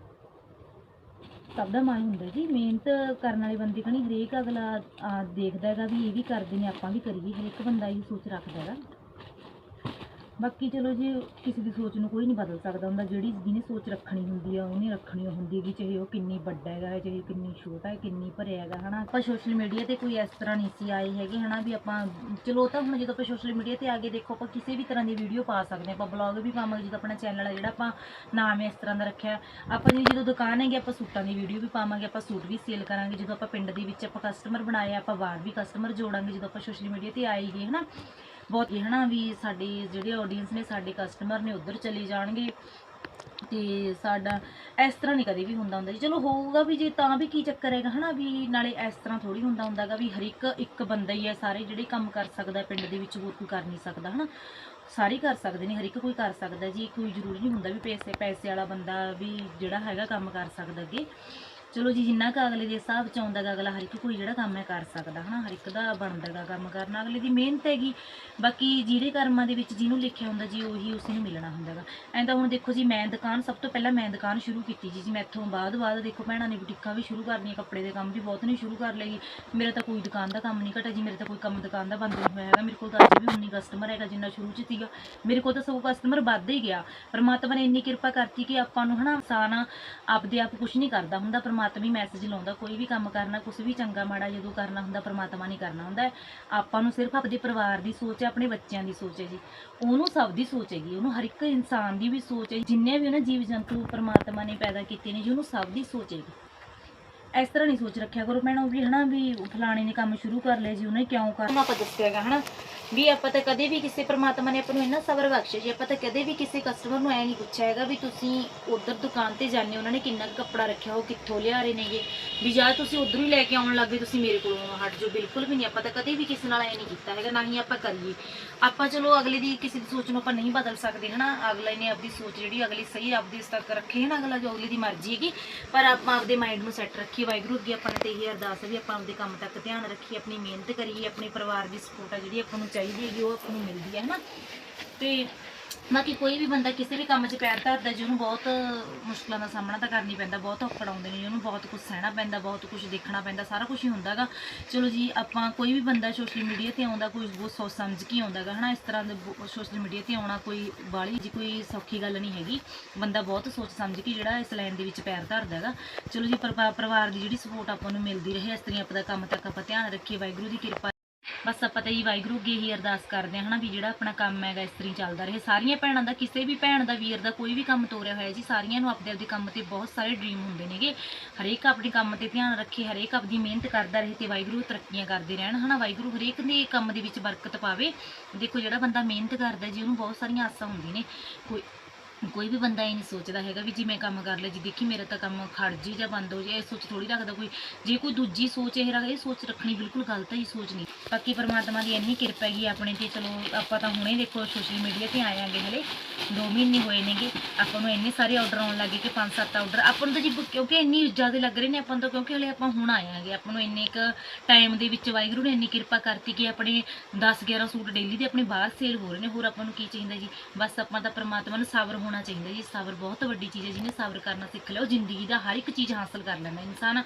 ਸਭ ਦਾ ਮਨ ਹੁੰਦਾ ਜੀ, ਮਿਹਨਤ ਕਰਨ ਵਾਲੇ ਬੰਦੇ ਕਣੀ ਹਰੇਕ ਅਗਲਾ ਦੇਖਦਾ ਹੈਗਾ ਵੀ ਇਹ ਵੀ ਕਰਦੇ ਨੇ, ਆਪਾਂ ਵੀ ਕਰੀਏ, ਹਰੇਕ ਬੰਦਾ ਇਹ ਸੋਚ ਰੱਖਦਾ ਹੈਗਾ। ਬਾਕੀ ਚਲੋ ਜੀ, ਕਿਸੇ ਦੀ ਸੋਚ ਨੂੰ ਕੋਈ ਨਹੀਂ ਬਦਲ ਸਕਦਾ ਹੁੰਦਾ। ਜਿਹੜੀ ਜਿਹਨੇ ਸੋਚ ਰੱਖਣੀ ਹੁੰਦੀ ਆ, ਉਹਨੇ ਰੱਖਣੀ ਹੁੰਦੀ ਹੈਗੀ, ਚਾਹੇ ਉਹ ਕਿੰਨੀ ਵੱਡਾ ਹੈਗਾ, ਚਾਹੇ ਕਿੰਨੀ ਛੋਟਾ ਹੈ, ਕਿੰਨੀ ਭਰਿਆ ਹੈਗਾ, ਹਨਾ। ਆਪਾਂ ਸੋਸ਼ਲ ਮੀਡੀਆ ਤੇ ਕੋਈ ਇਸ ਤਰ੍ਹਾਂ ਨਹੀਂ ਸੀ ਆਏ ਹੈਗੇ, ਹਨਾ, ਵੀ ਆਪਾਂ ਚਲੋ ਤਾਂ ਹੁਣ ਜਦੋਂ ਆਪਾਂ ਸੋਸ਼ਲ ਮੀਡੀਆ ਤੇ ਆ ਗਏ, ਦੇਖੋ, ਆਪਾਂ ਕਿਸੇ ਵੀ ਤਰ੍ਹਾਂ ਦੀ ਵੀਡੀਓ ਪਾ ਸਕਦੇ ਹਾਂ। ਆਪਾਂ ਬਲੌਗ ਵੀ ਪਾਵਾਂਗੇ, ਜਦੋਂ ਆਪਣਾ ਚੈਨਲ ਆ, ਜਿਹੜਾ ਆਪਾਂ ਨਾਮ ਇਸ ਤਰ੍ਹਾਂ ਦਾ ਰੱਖਿਆ। ਆਪਾਂ ਦੀ ਜਦੋਂ ਦੁਕਾਨ ਹੈਗੀ, ਆਪਾਂ ਸੂਟਾਂ ਦੀ ਵੀਡੀਓ ਵੀ ਪਾਵਾਂਗੇ, ਆਪਾਂ ਸੂਟ ਵੀ ਸੇਲ ਕਰਾਂਗੇ। ਜਦੋਂ ਆਪਾਂ ਪਿੰਡ ਦੇ ਵਿੱਚ ਆਪਾਂ ਕਸਟਮਰ ਬਣਾਏ, ਆਪਾਂ ਬਾਹਰ ਵੀ ਕਸਟਮਰ ਜੋੜਾਂਗੇ, ਜਦੋਂ ਆਪਾਂ ਸੋਸ਼ਲ ਮੀਡੀਆ ਤੇ ਆਏ ਗਏ ਹਨਾ। ਬਹੁਤ ਇਹ ਹਨਾ ਵੀ ਸਾਡੇ ਜਿਹੜੇ ਆਡੀਅנס ਨੇ, ਸਾਡੇ ਕਸਟਮਰ ਨੇ ਉੱਧਰ ਚਲੇ ਜਾਣਗੇ ਤੇ ਸਾਡਾ ਇਸ ਤਰ੍ਹਾਂ ਨਹੀਂ ਕਦੇ ਵੀ ਹੁੰਦਾ ਹੁੰਦਾ ਜੀ। ਚਲੋ ਹੋਊਗਾ ਵੀ ਜੇ ਤਾਂ ਵੀ ਕੀ ਚੱਕਰ ਹੈਗਾ ਹਨਾ ਵੀ ਨਾਲੇ ਇਸ ਤਰ੍ਹਾਂ ਥੋੜੀ ਹੁੰਦਾ ਹੁੰਦਾਗਾ ਵੀ ਹਰ ਇੱਕ ਇੱਕ ਬੰਦਾ ਹੀ ਹੈ, ਸਾਰੇ ਜਿਹੜੇ ਕੰਮ ਕਰ ਸਕਦਾ ਪਿੰਡ ਦੇ ਵਿੱਚ ਹੋਰ ਕੋਈ ਕਰ ਨਹੀਂ ਸਕਦਾ ਹਨਾ। ਸਾਰੇ ਕਰ ਸਕਦੇ ਨੇ, ਹਰ ਇੱਕ ਕੋਈ ਕਰ ਸਕਦਾ ਜੀ। ਕੋਈ ਜ਼ਰੂਰੀ ਨਹੀਂ ਹੁੰਦਾ ਵੀ ਪੈਸੇ ਪੈਸੇ ਵਾਲਾ ਬੰਦਾ ਵੀ ਜਿਹੜਾ ਹੈਗਾ ਕੰਮ ਕਰ ਸਕਦਾ ਅੱਗੇ। ਚਲੋ ਜੀ, ਜਿੰਨਾ ਕੁ ਅਗਲੇ ਦੇ ਹਿਸਾਬ ਚ ਆਉਂਦਾ ਗਾ ਅਗਲਾ ਹਰ ਇੱਕ ਕੋਈ ਜਿਹੜਾ ਕੰਮ ਹੈ ਕਰ ਸਕਦਾ, ਹਨਾ? ਹਰ ਇੱਕ ਦਾ ਬਣਦਾ ਗਾ ਕੰਮ ਕਰਨਾ। ਅਗਲੇ ਦੀ ਮਿਹਨਤ ਹੈਗੀ। ਬਾਕੀ ਜਿਹੜੇ ਕਰਮਾਂ ਦੇ ਵਿੱਚ ਜਿਹਨੂੰ ਲਿਖਿਆ ਹੁੰਦਾ ਜੀ, ਉਹੀ ਉਸੇ ਨੂੰ ਮਿਲਣਾ ਹੁੰਦਾ ਗਾ ਐਂ ਤਾਂ ਹੁਣ ਦੇਖੋ ਜੀ, ਮੈਂ ਦੁਕਾਨ, ਸਭ ਤੋਂ ਪਹਿਲਾਂ ਮੈਂ ਦੁਕਾਨ ਸ਼ੁਰੂ ਕੀਤੀ ਜੀ ਜੀ ਮੈਥੋਂ ਬਾਅਦ ਬਾਅਦ ਦੇਖੋ ਭੈਣਾਂ ਨੇ ਬੁਟੀਕਾਂ ਵੀ ਸ਼ੁਰੂ ਕਰਨੀਆਂ, ਕੱਪੜੇ ਦੇ ਕੰਮ ਵੀ ਬਹੁਤ ਨੇ ਸ਼ੁਰੂ ਕਰ ਲਈ ਮੇਰਾ ਤਾਂ ਕੋਈ ਦੁਕਾਨ ਦਾ ਕੰਮ ਨਹੀਂ ਘਟਿਆ ਜੀ, ਮੇਰੇ ਤਾਂ ਕੋਈ ਕੰਮ ਦੁਕਾਨ ਦਾ ਬੰਦ ਨਹੀਂ ਹੋਇਆ ਹੈਗਾ। ਮੇਰੇ ਕੋਲ ਤਾਂ ਅੱਜ ਵੀ ਉਨੀ ਕਸਟਮਰ ਹੈਗਾ ਜਿੰਨਾ ਸ਼ੁਰੂ 'ਚ ਸੀਗਾ। ਮੇਰੇ ਕੋਲ ਤਾਂ ਸਗੋਂ ਕਸਟਮਰ ਵੱਧ ਹੀ ਗਿਆ। ਪਰਮਾਤਮਾ ਨੇ ਇੰਨੀ ਕਿਰਪਾ ਕਰਤੀ ਕਿ ਆਪਾਂ ਨੂੰ, ਹਨਾ ਆਸਾਨ ਆਪਦੇ ਆਪ ਕੁਝ ਨਹੀਂ ਕਰਦਾ ਹੁੰਦਾ, ਪਰਮਾਤਮਾ ਹੀ ਮੈਸੇਜ ਲਾਉਂਦਾ, ਕੋਈ ਵੀ ਕੰਮ ਕਰਨਾ ਕੁਝ ਵੀ ਚੰਗਾ ਮਾੜਾ ਜਦੋਂ ਕਰਨਾ ਹੁੰਦਾ, ਪਰਮਾਤਮਾ ਨੇ ਕਰਨਾ ਹੁੰਦਾ ਆਪਾਂ ਨੂੰ ਸਿਰਫ ਆਪਦੇ ਪਰਿਵਾਰ ਦੀ ਸੋਚ ਹੈ, ਆਪਣੇ ਬੱਚਿਆਂ ਦੀ ਸੋਚ ਹੈ ਜੀ। ਉਹਨੂੰ ਸਭ ਦੀ ਸੋਚ ਹੈਗੀ, ਉਹਨੂੰ ਹਰ ਇੱਕ ਇਨਸਾਨ ਦੀ ਵੀ ਸੋਚ ਹੈ। ਜਿੰਨੇ ਵੀ ਉਹਨਾਂ ਜੀਵ ਜੰਤੂ ਪਰਮਾਤਮਾ ਨੇ ਪੈਦਾ ਕੀਤੇ ਨੇ ਜੀ, ਉਹਨੂੰ ਸਭ ਦੀ ਸੋਚ ਹੈਗੀ। ਇਸ ਤਰ੍ਹਾਂ ਨਹੀਂ ਸੋਚ ਰੱਖਿਆ ਕਰੋ ਭੈਣੋ ਵੀ ਹਨਾ ਵੀ ਫਲਾਣੇ ਨੇ ਕੰਮ ਸ਼ੁਰੂ ਕਰ ਲਿਆ ਜੀ, ਉਹਨੇ ਕਿਉਂ ਕਰਨਾ ਆਪਾਂ ਦੱਸਿਆਗਾ ਹਨਾ ਵੀ ਆਪਾਂ ਤਾਂ ਕਦੇ ਵੀ ਕਿਸੇ ਪ੍ਰਮਾਤਮਾ ਨੇ ਆਪਾਂ ਨੂੰ ਇੰਨਾ ਸਬਰ ਬਖਸ਼ਿਆ ਜੀ, ਆਪਾਂ ਤਾਂ ਕਦੇ ਵੀ ਕਿਸੇ ਕਸਟਮਰ ਨੂੰ ਐ ਨਹੀਂ ਪੁੱਛਿਆ ਹੈਗਾ ਵੀ ਤੁਸੀਂ ਉਧਰ ਦੁਕਾਨ ਤੇ ਜਾਂਦੇ ਉਹਨਾਂ ਨੇ ਕਿੰਨਾ ਕੁ ਕੱਪੜਾ ਰੱਖਿਆ, ਉਹ ਕਿੱਥੋਂ ਲਿਆ ਰਹੇ ਨੇਗੇ। ਵੀ ਜਾਂ ਤੁਸੀਂ ਉਧਰੋਂ ਹੀ ਲੈ ਕੇ ਆਉਣ ਲੱਗੇ ਤੁਸੀਂ ਮੇਰੇ ਕੋਲੋਂ ਹਟ ਜਾਓ, ਬਿਲਕੁਲ ਵੀ ਨਹੀਂ, ਆਪਾਂ ਤਾਂ ਕਦੇ ਵੀ ਕਿਸੇ ਨਾਲ ਐ ਨਹੀਂ ਕੀਤਾ ਹੈਗਾ, ਨਾ ਹੀ ਆਪਾਂ ਕਰੀਏ। ਆਪਾਂ ਚਲੋ ਅਗਲੇ ਦੀ ਕਿਸੇ ਦੀ ਸੋਚ ਨੂੰ ਆਪਾਂ ਨਹੀਂ ਬਦਲ ਸਕਦੇ ਹਨਾ, ਅਗਲੇ ਨੇ ਆਪਦੀ ਸੋਚ ਜਿਹੜੀ ਅਗਲੀ ਸਹੀ, ਆਪਦੀ ਤੱਕ ਰੱਖੇ ਹੈ ਅਗਲਾ ਜੋ ਅਗਲੇ ਦੀ ਮਰਜ਼ੀ ਹੈਗੀ, ਪਰ ਆਪਾਂ ਆਪਦੇ ਮਾਈਂਡ ਨੂੰ ਸੈੱਟ ਰੱਖੀਏ ਵਾਹਿਗੁਰੂ ਅੱਗੇ ਆਪਾਂ ਤੇ ਇਹ ਅਰਦਾਸ ਹੈ ਵੀ ਆਪਾਂ ਆਪਦੇ ਕੰਮ ਤੱਕ ਧਿਆਨ ਰੱਖੀਏ, ਆਪਣੀ ਮਿਹਨਤ ਕਰੀਏ, ਆਪਣੇ ਪਰਿਵਾਰ ਦੀ ਸਪੋਰਟ ਆ ਜਿਹੜੀ ਆਪਾਂ ਨੂੰ ਚਾਹੀਦੀ ਹੈਗੀ, ਉਹ ਆਪਾਂ ਨੂੰ ਮਿਲਦੀ ਹੈ, ਹਨਾ? ਤੇ ਬਾਕੀ ਕੋਈ ਵੀ ਬੰਦਾ ਕਿਸੇ ਵੀ ਕੰਮ 'ਚ ਪੈਰ ਧਰਦਾ ਜੀ ਉਹਨੂੰ ਬਹੁਤ ਮੁਸ਼ਕਲਾਂ ਦਾ ਸਾਹਮਣਾ ਤਾਂ ਕਰਨੀ ਪੈਂਦਾ ਬਹੁਤ ਔਕੜ ਆਉਂਦੇ ਨੇ ਜੀ, ਉਹਨੂੰ ਬਹੁਤ ਕੁਝ ਸਹਿਣਾ ਪੈਂਦਾ ਬਹੁਤ ਕੁਝ ਦੇਖਣਾ ਪੈਂਦਾ ਸਾਰਾ ਕੁਝ ਹੀ ਹੁੰਦਾਗਾ। ਚਲੋ ਜੀ ਆਪਾਂ ਕੋਈ ਵੀ ਬੰਦਾ ਸੋਸ਼ਲ ਮੀਡੀਆ ਤੇ ਆਉਂਦਾ ਕੋਈ ਬਹੁਤ ਸੋਚ ਸਮਝ ਕੇ ਆਉਂਦਾਗਾ ਹਨਾ ਇਸ ਤਰ੍ਹਾਂ ਦੇ ਸੋਸ਼ਲ ਮੀਡੀਆ ਤੇ ਆਉਣਾ ਕੋਈ ਬਾਲੀ ਜੀ ਕੋਈ ਸੌਖੀ ਗੱਲ ਨਹੀਂ ਹੈਗੀ। ਬੰਦਾ ਬਹੁਤ ਸੋਚ ਸਮਝ ਕੇ ਜਿਹੜਾ ਇਸ ਲਾਈਨ ਦੇ ਵਿੱਚ ਪੈਰ ਧਰਦਾ ਹੈਗਾ ਚਲੋ ਜੀ ਪਰਿਵਾ- ਪਰਿਵਾਰ ਦੀ ਜਿਹੜੀ ਸਪੋਰਟ ਆਪਾਂ ਨੂੰ ਮਿਲਦੀ ਰਹੇ ਇਸ ਤਰ੍ਹਾਂ ਆਪਾਂ ਦਾ ਕੰਮ ਤੱਕ ਆਪਾਂ ਧਿਆਨ ਰੱਖੀਏ ਵਾਹਿਗੁਰੂ ਦੀ ਕਿਰਪਾ ਬਸ ਆਪਾਂ ਤਾਂ ਜੀ ਵਾਹਿਗੁਰੂ ਅੱਗੇ ਹੀ ਅਰਦਾਸ ਕਰਦੇ ਹਾਂ, ਹਨਾ, ਵੀ ਜਿਹੜਾ ਆਪਣਾ ਕੰਮ ਹੈਗਾ, ਇਸ ਤਰ੍ਹਾਂ ਚੱਲਦਾ ਰਹੇ। ਸਾਰੀਆਂ ਭੈਣਾਂ ਦਾ, ਕਿਸੇ ਵੀ ਭੈਣ ਦਾ, ਵੀਰ ਦਾ ਕੋਈ ਵੀ ਕੰਮ ਤੋਰਿਆ ਹੋਇਆ ਜੀ, ਸਾਰੀਆਂ ਨੂੰ ਆਪਦੇ ਆਪਦੇ ਕੰਮ ਤੇ ਬਹੁਤ ਸਾਰੇ ਡ੍ਰੀਮ ਹੁੰਦੇ ਨੇਗੇ। ਹਰੇਕ ਆਪਣੇ ਕੰਮ ਤੇ ਧਿਆਨ ਰੱਖੇ, ਹਰੇਕ ਆਪਦੀ ਮਿਹਨਤ ਕਰਦਾ ਰਹੇ ਤੇ ਵਾਹਿਗੁਰੂ ਤਰੱਕੀਆਂ ਕਰਦੇ ਰਹਿਣ, ਹਨਾ। ਵਾਹਿਗੁਰੂ ਹਰੇਕ ਦੇ ਕੰਮ ਦੇ ਵਿੱਚ ਬਰਕਤ ਪਾਵੇ। ਦੇਖੋ, ਜਿਹੜਾ ਬੰਦਾ ਮਿਹਨਤ ਕਰਦਾ ਜੀ, ਉਹਨੂੰ ਬਹੁਤ ਸਾਰੀਆਂ ਆਸਾਂ ਹੁੰਦੀਆਂ ਨੇ। ਕੋਈ ਕੋਈ ਵੀ ਬੰਦਾ ਇਹ ਨਹੀਂ ਸੋਚਦਾ ਹੈਗਾ ਵੀ ਜੀ ਮੈਂ ਕੰਮ ਕਰ ਲਿਆ ਜੀ ਦੇਖੀ ਮੇਰਾ ਤਾਂ ਕੰਮ ਖੜ ਜੀ ਜਾਂ ਬੰਦ ਹੋ ਜਾਏ ਇਹ ਸੋਚ ਥੋੜੀ ਰੱਖਦਾ ਕੋਈ। ਜੇ ਕੋਈ ਦੂਜੀ ਸੋਚ ਇਹ ਰੱਖਦਾ, ਇਹ ਸੋਚ ਰੱਖਣੀ ਬਿਲਕੁਲ ਗਲਤ ਹੈ ਇਹ ਸੋਚ ਨਹੀਂ। ਬਾਕੀ ਪਰਮਾਤਮਾ ਦੀ ਇੰਨੀ ਕਿਰਪਾ ਹੈਗੀ ਆਪਣੇ ਤੇ, ਚਲੋ ਆਪਾਂ ਤਾਂ ਹੁਣੇ ਦੇਖੋ ਸੋਸ਼ਲ ਮੀਡੀਆ ਤੇ ਆਏ ਆਂਗੇ ਹਲੇ। 2 ਮਹੀਨੇ ਹੋਏ ਨੇਗੇ, ਆਪਾਂ ਨੂੰ ਇੰਨੇ ਸਾਰੇ ਆਰਡਰ ਆਉਣ ਲੱਗੇ ਕਿ 5-7 ਆਰਡਰ ਆਪਾਂ ਨੂੰ ਤਾਂ ਜੀ ਕਿਉਂਕਿ ਇੰਨੀ ਜ਼ਿਆਦਾ ਲੱਗ ਰਹੇ ਨੇ ਆਪਾਂ ਨੂੰ ਤਾਂ, ਕਿਉਂਕਿ ਹਲੇ ਆਪਾਂ ਹੁਣ ਆਏ ਆਂਗੇ ਆਪਾਂ ਨੂੰ ਇੰਨੇ ਕ ਟਾਈਮ ਦੇ ਵਿੱਚ ਵਾਹਿਗੁਰੂ ਨੇ ਇੰਨੀ ਕਿਰਪਾ ਕਰਤੀ ਕਿ ਆਪਣੇ 10-11 ਸੂਟ ਡੇਲੀ ਦੇ ਆਪਣੇ ਬਾਹਰ ਸੇਲ ਹੋ ਰਹੇ ਨੇ। ਹੋਰ ਆਪਾਂ ਨੂੰ ਕੀ ਚਾਹੀਦਾ ਜੀ? ਬਸ ਆਪਾਂ ਤਾਂ ਪਰਮਾਤਮਾ ਨੂੰ ਸਬਰ ਹੋਣਾ ਚਾਹੀਦਾ ਜੀ ਸਬਰ ਬਹੁਤ ਵੱਡੀ ਚੀਜ਼ ਹੈ, ਜਿਹਨੇ ਸਬਰ ਕਰਨਾ ਸਿੱਖ ਲਿਆ, ਉਹ ਜ਼ਿੰਦਗੀ ਦਾ ਹਰ ਇੱਕ ਚੀਜ਼ ਹਾਸਲ ਕਰ ਲੈਂਦਾ ਇਨਸਾਨ।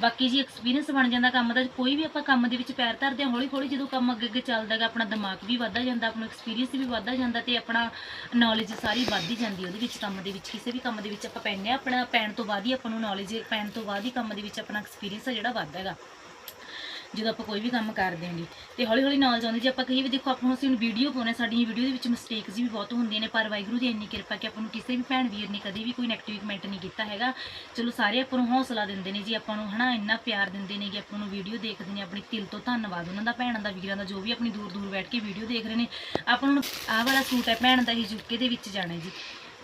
ਬਾਕੀ ਜੀ ਐਕਸਪੀਰੀਅੰਸ ਬਣ ਜਾਂਦਾ ਕੰਮ ਦਾ, ਕੋਈ ਵੀ ਆਪਾਂ ਕੰਮ ਦੇ ਵਿੱਚ ਪੈਰ ਧਰਦੇ ਹਾਂ ਹੌਲੀ ਹੌਲੀ ਜਦੋਂ ਕੰਮ ਅੱਗੇ ਅੱਗੇ ਚੱਲਦਾ ਹੈਗਾ, ਆਪਣਾ ਦਿਮਾਗ ਵੀ ਵੱਧਦਾ ਜਾਂਦਾ, ਆਪਣਾ ਐਕਸਪੀਰੀਅੰਸ ਵੀ ਵੱਧਦਾ ਜਾਂਦਾ ਤੇ ਆਪਣਾ ਨੌਲੇਜ ਸਾਰੀ ਵੱਧਦੀ ਜਾਂਦੀ ਉਹਦੇ ਵਿੱਚ, ਕੰਮ ਦੇ ਵਿੱਚ, ਕਿਸੇ ਵੀ ਕੰਮ ਦੇ ਵਿੱਚ ਆਪਾਂ ਪੈਂਦੇ ਹਾਂ, ਆਪਣਾ ਪੈਣ ਤੋਂ ਬਾਅਦ ਹੀ ਆਪਾਂ ਨੂੰ ਨੌਲੇਜ ਪੈਣ ਤੋਂ ਬਾਅਦ ਹੀ ਕੰਮ ਦੇ ਵਿੱਚ ਆਪਣਾ ਐਕਸਪੀਰੀਅੰਸ ਜਿਹੜਾ ਵੱਧਦਾ ਹੈਗਾ। ਜਦੋਂ ਆਪਾਂ ਕੋਈ ਵੀ ਕੰਮ ਕਰਦੇ ਹਾਂਗੇ ਤੇ ਹੌਲੀ ਹੌਲੀ ਨਾਲ ਜਾਂਦੇ, ਜੇ ਆਪਾਂ ਕਹੀ ਵੀ ਦੇਖੋ, ਆਪਾਂ ਨੂੰ ਅਸੀਂ ਵੀਡੀਓ ਪਾਉਣੇ ਸਾਡੀ ਵੀਡੀਓ ਦੇ ਵਿੱਚ ਮਿਸਟੇਕਸ ਵੀ ਬਹੁਤ ਹੁੰਦੀਆਂ ਨੇ, ਪਰ ਵਾਹਿਗੁਰੂ ਦੀ ਇੰਨੀ ਕਿਰਪਾ ਕਿ ਆਪਾਂ ਨੂੰ ਕਿਸੇ ਵੀ ਭੈਣ ਵੀਰ ਨੇ ਕਦੇ ਵੀ ਕੋਈ ਨੈਗੇਟਿਵ ਕਮੈਂਟ ਨਹੀਂ ਕੀਤਾ ਹੈਗਾ। ਚਲੋ, ਸਾਰੇ ਆਪਾਂ ਨੂੰ ਹੌਸਲਾ ਦਿੰਦੇ ਨੇ ਜੀ, ਆਪਾਂ ਨੂੰ ਹਨਾ, ਇੰਨਾ ਪਿਆਰ ਦਿੰਦੇ ਨੇ ਕਿ ਆਪਾਂ ਨੂੰ ਵੀਡੀਓ ਦੇਖਦੇ ਨੇ, ਆਪਣੀ ਦਿਲ ਤੋਂ ਧੰਨਵਾਦ ਉਹਨਾਂ ਦਾ, ਭੈਣਾਂ ਦਾ, ਵੀਰਾਂ ਦਾ, ਜੋ ਵੀ ਆਪਣੀ ਦੂਰ ਦੂਰ ਬੈਠ ਕੇ ਵੀਡੀਓ ਦੇਖ ਰਹੇ ਨੇ। ਆਪਾਂ ਨੂੰ ਆਹ ਵਾਲਾ ਸੂਟ ਹੈ, ਭੈਣ ਦਾ ਹੀ ਯੂਕੇ ਦੇ ਵਿੱਚ ਜਾਣਾ ਜੀ।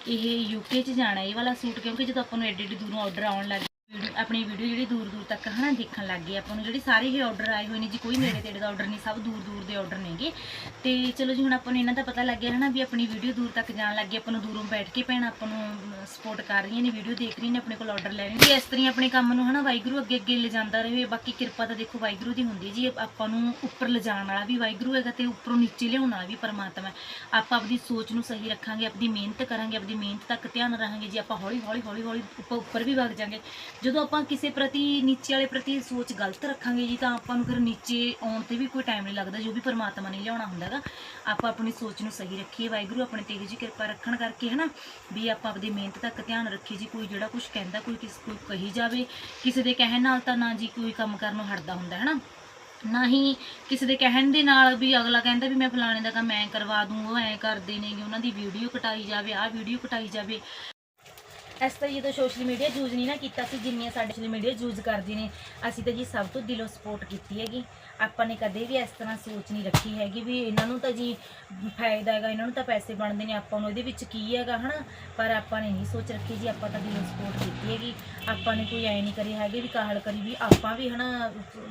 ਇਹ ਯੂਕੇ 'ਚ ਜਾਣਾ ਇਹ ਵਾਲਾ ਸੂਟ ਕਿਉਂਕਿ ਜਦੋਂ ਆਪਾਂ ਨੂੰ ਐਡੇ ਐਡੇ ਦੂਰੋਂ ਆਰਡਰ ਆਉਣ ਲੱਗ ਆਪਣੀ ਵੀਡੀਓ ਜਿਹੜੀ ਦੂਰ ਦੂਰ ਤੱਕ ਹਨਾ ਦੇਖਣ ਲੱਗ ਗਏ। ਆਪਾਂ ਨੂੰ ਜਿਹੜੇ ਸਾਰੇ ਹੀ ਆਰਡਰ ਆਏ ਹੋਏ ਨੇ ਜੀ, ਕੋਈ ਨੇੜੇ ਤੇੜੇ ਦਾ ਆਰਡਰ ਨਹੀਂ, ਸਭ ਦੂਰ ਦੂਰ ਦੇ ਆਰਡਰ ਨੇਗੇ। ਤੇ ਚਲੋ ਜੀ, ਹੁਣ ਆਪਾਂ ਨੂੰ ਇਹਨਾਂ ਦਾ ਪਤਾ ਲੱਗ ਗਿਆ ਹਨਾ ਵੀ ਆਪਣੀ ਵੀਡੀਓ ਦੂਰ ਤੱਕ ਜਾਣ ਲੱਗ ਗਈ ਆਪਾਂ ਨੂੰ ਦੂਰੋਂ ਬੈਠ ਕੇ ਭੈਣ ਆਪਾਂ ਨੂੰ ਸਪੋਰਟ ਕਰ ਰਹੀਆਂ ਨੇ ਵੀਡੀਓ ਦੇਖ ਰਹੀਆਂ ਨੇ, ਆਪਣੇ ਕੋਲ ਆਰਡਰ ਲੈ ਰਹੀਆਂ ਤੇ ਇਸ ਤਰ੍ਹਾਂ ਹੀ ਆਪਣੇ ਕੰਮ ਨੂੰ ਹਨਾ ਵਾਹਿਗੁਰੂ ਅੱਗੇ ਅੱਗੇ ਲਿਜਾਂਦਾ ਰਹੇ। ਬਾਕੀ ਕਿਰਪਾ ਤਾਂ ਦੇਖੋ ਵਾਹਿਗੁਰੂ ਦੀ ਹੁੰਦੀ ਜੀ। ਆਪਾਂ ਨੂੰ ਉੱਪਰ ਲਿਜਾਣ ਵਾਲਾ ਵੀ ਵਾਹਿਗੁਰੂ ਹੈਗਾ ਤੇ ਉੱਪਰੋਂ ਨੀਚੇ ਲਿਆਉਣ ਵਾਲਾ ਵੀ ਪਰਮਾਤਮਾ ਹੈ। ਆਪਾਂ ਆਪਣੀ ਸੋਚ ਨੂੰ ਸਹੀ ਰੱਖਾਂਗੇ ਆਪਣੀ ਮਿਹਨਤ ਕਰਾਂਗੇ ਆਪਣੀ ਮਿਹਨਤ ਤੱਕ ਧਿਆਨ ਰਹਾਂਗੇ ਜੀ ਆਪਾਂ ਹੌਲੀ ਹੌਲੀ ਹੌਲੀ ਹੌਲੀ ਉੱਪਰ ਉੱਪਰ ਵੀ ਵਗ ਜਾਾਂਗੇ ਜਦੋਂ ਆਪਾਂ ਕਿਸੇ ਪ੍ਰਤੀ, ਨੀਚੇ ਵਾਲੇ ਪ੍ਰਤੀ ਸੋਚ ਗਲਤ ਰੱਖਾਂਗੇ ਜੀ, ਤਾਂ ਆਪਾਂ ਨੂੰ ਫਿਰ ਨੀਚੇ ਆਉਣ ਤੇ ਵੀ ਕੋਈ ਟਾਈਮ ਨਹੀਂ ਲੱਗਦਾ, ਜੋ ਵੀ ਪਰਮਾਤਮਾ ਨੇ ਲਿਆਉਣਾ ਹੁੰਦਾਗਾ ਆਪਾਂ ਆਪਣੀ ਸੋਚ ਨੂੰ ਸਹੀ ਰੱਖੀਏ, ਵਾਹਿਗੁਰੂ ਆਪਣੇ ਤੇ ਇਹੋ ਜਿਹੀ ਕਿਰਪਾ ਰੱਖਣ ਕਰਕੇ, ਹਨਾ? ਵੀ ਆਪਾਂ ਆਪਣੀ ਮਿਹਨਤ ਤੱਕ ਧਿਆਨ ਰੱਖੀਏ ਜੀ, ਕੋਈ ਜਿਹੜਾ ਕੁਝ ਕਹਿੰਦਾ, ਕੋਈ ਕਿਸ, ਕੋਈ ਕਹੀ ਜਾਵੇ, ਕਿਸੇ ਦੇ ਕਹਿਣ ਨਾਲ ਤਾਂ ਨਾ ਜੀ ਕੋਈ ਕੰਮ ਕਰਨੋਂ ਹਟਦਾ ਹੁੰਦਾ ਹੈ ਨਾ ਹੀ ਕਿਸੇ ਦੇ ਕਹਿਣ ਦੇ ਨਾਲ ਵੀ ਅਗਲਾ ਕਹਿੰਦਾ ਵੀ ਮੈਂ ਫਲਾਣੇ ਦਾ ਕੰਮ ਐ ਕਰਵਾ ਦੂੰ, ਉਹ ਐ ਕਰਦੇ ਨੇਗੇ, ਉਹਨਾਂ ਦੀ ਵੀਡੀਓ ਕਟਾਈ ਜਾਵੇ, ਆਹ ਵੀਡੀਓ ਕਟਾਈ ਜਾਵੇ। ਇਸ ਤਰ੍ਹਾਂ ਜਦੋਂ ਸੋਸ਼ਲ ਮੀਡੀਆ ਯੂਜ਼ ਨਹੀਂ ਨਾ ਕੀਤਾ ਸੀ, ਜਿੰਨੀਆਂ ਸਾਡੇ ਸੋਸ਼ਲ ਮੀਡੀਆ ਯੂਜ਼ ਕਰਦੇ ਨੇ, ਅਸੀਂ ਤਾਂ ਜੀ ਸਭ ਤੋਂ ਦਿਲੋਂ ਸਪੋਰਟ ਕੀਤੀ ਹੈਗੀ। ਆਪਾਂ ਨੇ ਕਦੇ ਵੀ ਇਸ ਤਰ੍ਹਾਂ ਸੋਚ ਨਹੀਂ ਰੱਖੀ ਹੈਗੀ ਵੀ ਇਹਨਾਂ ਨੂੰ ਤਾਂ ਜੀ ਫਾਇਦਾ ਹੈਗਾ, ਇਹਨਾਂ ਨੂੰ ਤਾਂ ਪੈਸੇ ਬਣਦੇ ਨੇ, ਆਪਾਂ ਨੂੰ ਇਹਦੇ ਵਿੱਚ ਕੀ ਹੈਗਾ, ਹਨਾ? ਪਰ ਆਪਾਂ ਨੇ ਨਹੀਂ ਸੋਚ ਰੱਖੀ ਜੀ, ਆਪਾਂ ਤਾਂ ਦਿਲੋਂ ਸਪੋਰਟ ਕੀਤੀ ਹੈਗੀ। ਆਪਾਂ ਨੇ ਕੋਈ ਐ ਨਹੀਂ ਕਰੀ ਹੈਗੇ ਵੀ ਕਾਹਲ ਕਰੀ ਵੀ ਆਪਾਂ ਵੀ, ਹਨਾ?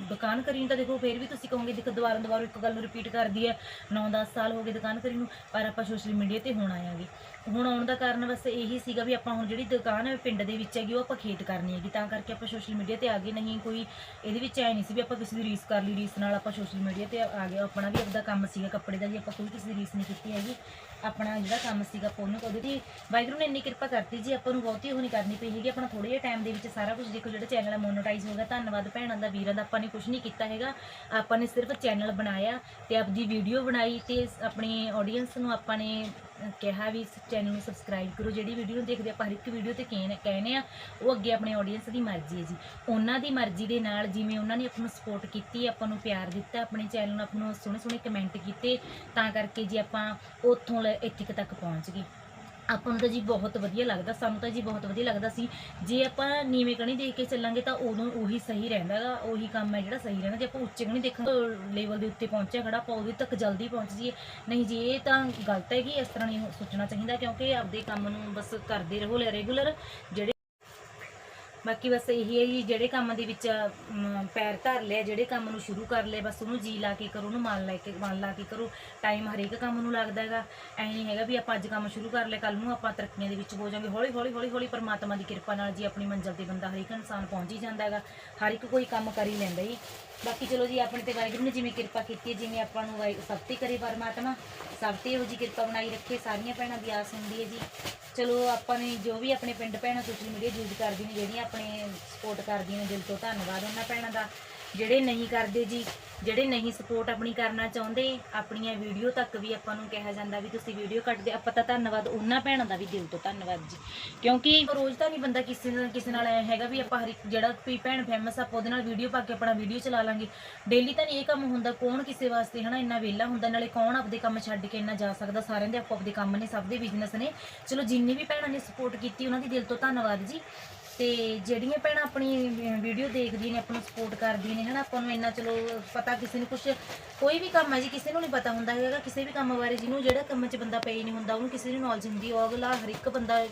ਦੁਕਾਨ ਕਰੀ ਨੂੰ ਤਾਂ ਦੇਖੋ, ਫੇਰ ਵੀ ਤੁਸੀਂ ਕਹੋਗੇ, ਦੇਖੋ ਦੁਬਾਰਾ ਦੁਬਾਰਾ ਇੱਕ ਗੱਲ ਨੂੰ ਰਿਪੀਟ ਕਰਦੀ ਹੈ 9-10 ਸਾਲ ਹੋ ਗਏ ਦੁਕਾਨ ਕਰੀ ਨੂੰ, ਪਰ ਆਪਾਂ ਸੋਸ਼ਲ ਮੀਡੀਆ ਤੇ ਹੁਣ ਆਇਆਂਗੇ ਹੁਣ ਆਉਣ ਦਾ ਕਾਰਨ ਬਸ ਇਹੀ ਸੀਗਾ ਵੀ ਆਪਾਂ ਹੁਣ ਜਿਹੜੀ ਦੁਕਾਨ ਹੈ ਪਿੰਡ ਦੇ ਵਿੱਚ ਹੈਗੀ, ਉਹ ਆਪਾਂ ਖੇਤ ਕਰਨੀ ਹੈਗੀ। ਤਾਂ ਕਰਕੇ ਆਪਾਂ ਸੋਸ਼ਲ ਮੀਡੀਆ ਤੇ ਆ ਗਏ। ਨਹੀਂ ਕੋਈ ਇਹਦੇ ਵਿੱਚ ਐ ਨਹੀਂ ਸੀ ਵੀ ਆਪਾਂ ਕਿਸੇ ਦੀ ਰੀਸ ਕਰ ਲਈ, ਰੀਸ ਨਾਲ ਆਪਾਂ ਸੋਸ਼ਲ ਮੀਡੀਆ ਤੇ ਆ ਗਏ। ਆਪਣਾ ਵੀ ਆਪਦਾ ਕੰਮ ਸੀਗਾ, ਕੱਪੜੇ ਦਾ ਜੀ ਆਪਾਂ ਕੋਈ ਕਿਸੇ ਦੀ ਰੀਸ ਨਹੀਂ ਕੀਤੀ ਹੈਗੀ। ਆਪਣਾ ਜਿਹੜਾ ਕੰਮ ਸੀਗਾ ਆਪਾਂ ਉਹਨੂੰ ਉਹਦੇ ਤੇ ਵਾਹਿਗੁਰੂ ਨੇ ਇੰਨੀ ਕਿਰਪਾ ਕਰਤੀ ਜੀ, ਆਪਾਂ ਨੂੰ ਬਹੁਤੀ ਉਹ ਨਹੀਂ ਕਰਨੀ ਪਈ ਹੈਗੀ। ਆਪਣਾ ਥੋੜੇ ਜਿਹੇ ਟਾਈਮ ਦੇ ਵਿੱਚ ਸਾਰਾ ਕੁਝ ਦੇਖੋ, ਜਿਹੜਾ ਚੈਨਲ ਹੈ ਮੋਨੋਟਾਈਜ਼ ਹੋ ਗਿਆ। ਧੰਨਵਾਦ ਭੈਣਾਂ ਦਾ, ਵੀਰਾਂ ਦਾ, ਆਪਾਂ ਨੇ ਕੁਝ ਨਹੀਂ ਕੀਤਾ ਹੈਗਾ। ਆਪਾਂ ਨੇ ਸਿਰਫ ਚੈਨਲ ਬਣਾਇਆ ਤੇ ਆਪਦੀ ਵੀਡੀਓ ਬਣਾਈ ਤੇ ਆਪਣੀ ਆਡੀਅנס ਨੂੰ ਆਪਾਂ ਨੇ ਕਿਹਾ ਵੀ ਇਸ ਚੈਨਲ ਨੂੰ ਸਬਸਕ੍ਰਾਈਬ ਕਰੋ, ਜਿਹੜੀ ਵੀਡੀਓ ਨੂੰ ਦੇਖਦੇ ਆਪਾਂ ਹਰ ਇੱਕ ਵੀਡੀਓ ਤੇ ਕਹਿ ਕਹਿੰਦੇ ਆ, ਉਹ ਅੱਗੇ ਆਪਣੇ ਆਡੀਅנס ਦੀ ਮਰਜ਼ੀ ਹੈ ਜੀ। ਉਹਨਾਂ ਦੀ ਮਰਜ਼ੀ ਦੇ ਨਾਲ ਜਿਵੇਂ ਉਹਨਾਂ ਨੇ ਆਪਾਂ ਨੂੰ ਸਪੋਰਟ ਕੀਤੀ, ਆਪਾਂ ਨੂੰ ਪਿਆਰ ਦਿੱਤਾ, ਆਪਣੇ ਚੈਨਲ ਨੂੰ ਆਪਾਂ ਨੂੰ ਸੋਹਣੇ ਸੋਹਣੇ ਕਮੈਂਟ ਕੀਤੇ, ਤਾਂ ਕਰਕੇ ਜੀ ਆਪਾਂ ਉੱਥੋਂ ਲੈ ਇੱਥੇ ਕੁ ਤੱਕ ਪਹੁੰਚ ਗਏ। ਆਪਾਂ ਨੂੰ ਤਾਂ ਜੀ ਬਹੁਤ ਵਧੀਆ ਲੱਗਦਾ, ਸਾਨੂੰ ਤਾਂ ਜੀ ਬਹੁਤ ਵਧੀਆ ਲੱਗਦਾ ਸੀ। ਜੇ ਆਪਾਂ ਨੀਵੇਂ ਕਣੀ ਦੇਖ ਕੇ ਚੱਲਾਂਗੇ ਤਾਂ ਉਦੋਂ ਉਹੀ ਸਹੀ ਰਹਿੰਦਾ ਉਹੀ ਕੰਮ ਹੈ ਜਿਹੜਾ ਸਹੀ ਰਹਿੰਦਾ ਜੇ ਆਪਾਂ ਉੱਚੇ ਕਣੀ ਦੇਖਾਂ ਲੈਵਲ ਦੇ ਉੱਤੇ ਪਹੁੰਚਿਆ ਖੜਾ, ਆਪਾਂ ਉਹਦੇ ਤੱਕ ਜਲਦੀ ਪਹੁੰਚ ਜਾਈਏ। ਨਹੀਂ ਜੀ, ਇਹ ਤਾਂ ਗਲਤ ਹੈ ਕਿ ਇਸ ਤਰ੍ਹਾਂ ਨਹੀਂ ਸੋਚਣਾ ਚਾਹੀਦਾ ਕਿਉਂਕਿ ਆਪਦੇ ਕੰਮ ਨੂੰ ਬਸ ਕਰਦੇ ਰਹੋ ਰੈਗੂਲਰ ਜਿਹੜੇ ਬਾਕੀ ਬਸ ਇਹੀ ਹੈ ਜੀ, ਜਿਹੜੇ ਕੰਮ ਦੇ ਵਿੱਚ ਪੈਰ ਧਰ ਲਿਆ, ਜਿਹੜੇ ਕੰਮ ਨੂੰ ਸ਼ੁਰੂ ਕਰ ਲਿਆ, ਬਸ ਉਹਨੂੰ ਜੀ ਲਾ ਕੇ ਕਰੋ, ਉਹਨੂੰ ਮਨ ਲਾ ਕੇ, ਮਨ ਲਾ ਕੇ ਕਰੋ। ਟਾਈਮ ਹਰੇਕ ਕੰਮ ਨੂੰ ਲੱਗਦਾ ਹੈਗਾ। ਐ ਨਹੀਂ ਹੈਗਾ ਵੀ ਆਪਾਂ ਅੱਜ ਕੰਮ ਸ਼ੁਰੂ ਕਰ ਲਿਆ ਕੱਲ ਨੂੰ ਆਪਾਂ ਤਰੱਕੀਆਂ ਦੇ ਵਿੱਚ ਹੋ ਜਾਵਾਂਗੇ ਹੌਲੀ ਹੌਲੀ ਹੌਲੀ ਹੌਲੀ ਪਰਮਾਤਮਾ ਦੀ ਕਿਰਪਾ ਨਾਲ ਜੀ ਆਪਣੀ ਮੰਜ਼ਿਲ ਤੇ ਬੰਦਾ ਹਰੇਕ ਇਨਸਾਨ ਪਹੁੰਚ ਹੀ ਜਾਂਦਾ ਹੈਗਾ। ਹਰ ਇੱਕ ਕੋਈ ਕੰਮ ਕਰ ਹੀ ਲੈਂਦਾ ਜੀ। ਬਾਕੀ ਚਲੋ ਜੀ, ਆਪਣੇ ਤੇ ਵਾਹਿਗੁਰੂ ਨੇ ਜਿਵੇਂ ਕਿਰਪਾ ਕੀਤੀ ਹੈ, ਜਿਵੇਂ ਆਪਾਂ ਨੂੰ ਵਾਹਿ- ਸਭ ਤੇ ਕਰੇ ਪਰਮਾਤਮਾ, ਸਭ ਤੇ ਇਹੋ ਜੀ ਕਿਰਪਾ ਬਣਾਈ ਰੱਖੇ, ਸਾਰੀਆਂ ਭੈਣਾਂ ਦੀ ਆਸ ਹੁੰਦੀ ਹੈ ਜੀ। ਚਲੋ, ਆਪਾਂ ਨੇ ਜੋ ਵੀ ਆਪਣੇ ਪਿੰਡ ਭੈਣਾਂ ਸੋਸ਼ਲ ਮੀਡੀਆ ਯੂਜ਼ ਕਰਦੀਆਂ ਨੇ, ਜਿਹੜੀਆਂ ਆਪਣੇ ਸਪੋਰਟ ਕਰਦੀਆਂ ਨੇ, ਦਿਲ ਤੋਂ ਧੰਨਵਾਦ ਉਹਨਾਂ ਭੈਣਾਂ ਦਾ। ਜਿਹੜੇ ਨਹੀਂ ਕਰਦੇ ਜੀ, ਜਿਹੜੇ ਨਹੀਂ ਸਪੋਰਟ ਆਪਣੀ ਕਰਨਾ ਚਾਹੁੰਦੇ, ਆਪਣੀਆਂ ਵੀਡੀਓ ਤੱਕ ਵੀ ਆਪਾਂ ਨੂੰ ਕਿਹਾ ਜਾਂਦਾ ਵੀ ਤੁਸੀਂ ਵੀਡੀਓ ਕੱਟਦੇ, ਆਪਾਂ ਤਾਂ ਧੰਨਵਾਦ ਉਹਨਾਂ ਭੈਣਾਂ ਦਾ ਵੀ ਦਿਲ ਤੋਂ ਧੰਨਵਾਦ ਜੀ। ਕਿਉਂਕਿ ਰੋਜ਼ ਤਾਂ ਨਹੀਂ ਬੰਦਾ ਕਿਸੇ ਨਾਲ ਕਿਸੇ ਨਾਲ ਐ ਹੈਗਾ ਵੀ ਆਪਾਂ ਹਰ ਇੱਕ ਜਿਹੜਾ ਕੋਈ ਭੈਣ ਫੇਮਸ ਆਪਾਂ ਉਹਦੇ ਨਾਲ ਵੀਡੀਓ ਪਾ ਕੇ ਆਪਣਾ ਵੀਡੀਓ ਚਲਾ ਲਾਂਗੇ। ਡੇਲੀ ਤਾਂ ਨਹੀਂ ਇਹ ਕੰਮ ਹੁੰਦਾ, ਕੌਣ ਕਿਸੇ ਵਾਸਤੇ ਹਨਾ ਇੰਨਾ ਵਿਹਲਾ ਹੁੰਦਾ, ਨਾਲੇ ਕੌਣ ਆਪਦੇ ਕੰਮ ਛੱਡ ਕੇ ਇੰਨਾ ਜਾ ਸਕਦਾ, ਸਾਰਿਆਂ ਦੇ ਆਪੋ ਆਪਦੇ ਕੰਮ ਨੇ, ਸਭ ਦੇ ਬਿਜ਼ਨਸ ਨੇ। ਚਲੋ ਜਿੰਨੀ ਵੀ ਭੈਣਾਂ ਨੇ ਸਪੋਰਟ ਕੀਤੀ, ਉਹਨਾਂ ਦੀ ਦਿਲ ਤੋਂ ਧੰਨਵਾਦ ਜੀ। ਤੇ ਜਿਹੜੀਆਂ ਭੈਣਾਂ ਆਪਣੀ ਵੀਡੀਓ ਦੇਖਦੀਆਂ ਨੇ ਆਪਾਂ ਨੂੰ ਸਪੋਰਟ ਕਰਦੀਆਂ ਨੇ, ਹਨਾ? ਆਪਾਂ ਨੂੰ ਇੰਨਾ ਚਲੋ ਪਤਾ ਕਿਸੇ ਨੂੰ ਕੁਝ ਕੋਈ ਵੀ ਕੰਮ ਹੈ ਜੀ, ਕਿਸੇ ਨੂੰ ਨਹੀਂ ਪਤਾ ਹੁੰਦਾ ਹੈਗਾ, ਕਿਸੇ ਵੀ ਕੰਮ ਬਾਰੇ ਜਿਹਨੂੰ ਜਿਹੜਾ ਕੰਮ 'ਚ ਬੰਦਾ ਪਈ ਨਹੀਂ ਹੁੰਦਾ, ਉਹਨੂੰ ਕਿਸੇ ਦੀ ਨੌਲੇਜ ਹੁੰਦੀ ਉਹ ਅਗਲਾ ਹਰ ਇੱਕ ਬੰਦਾ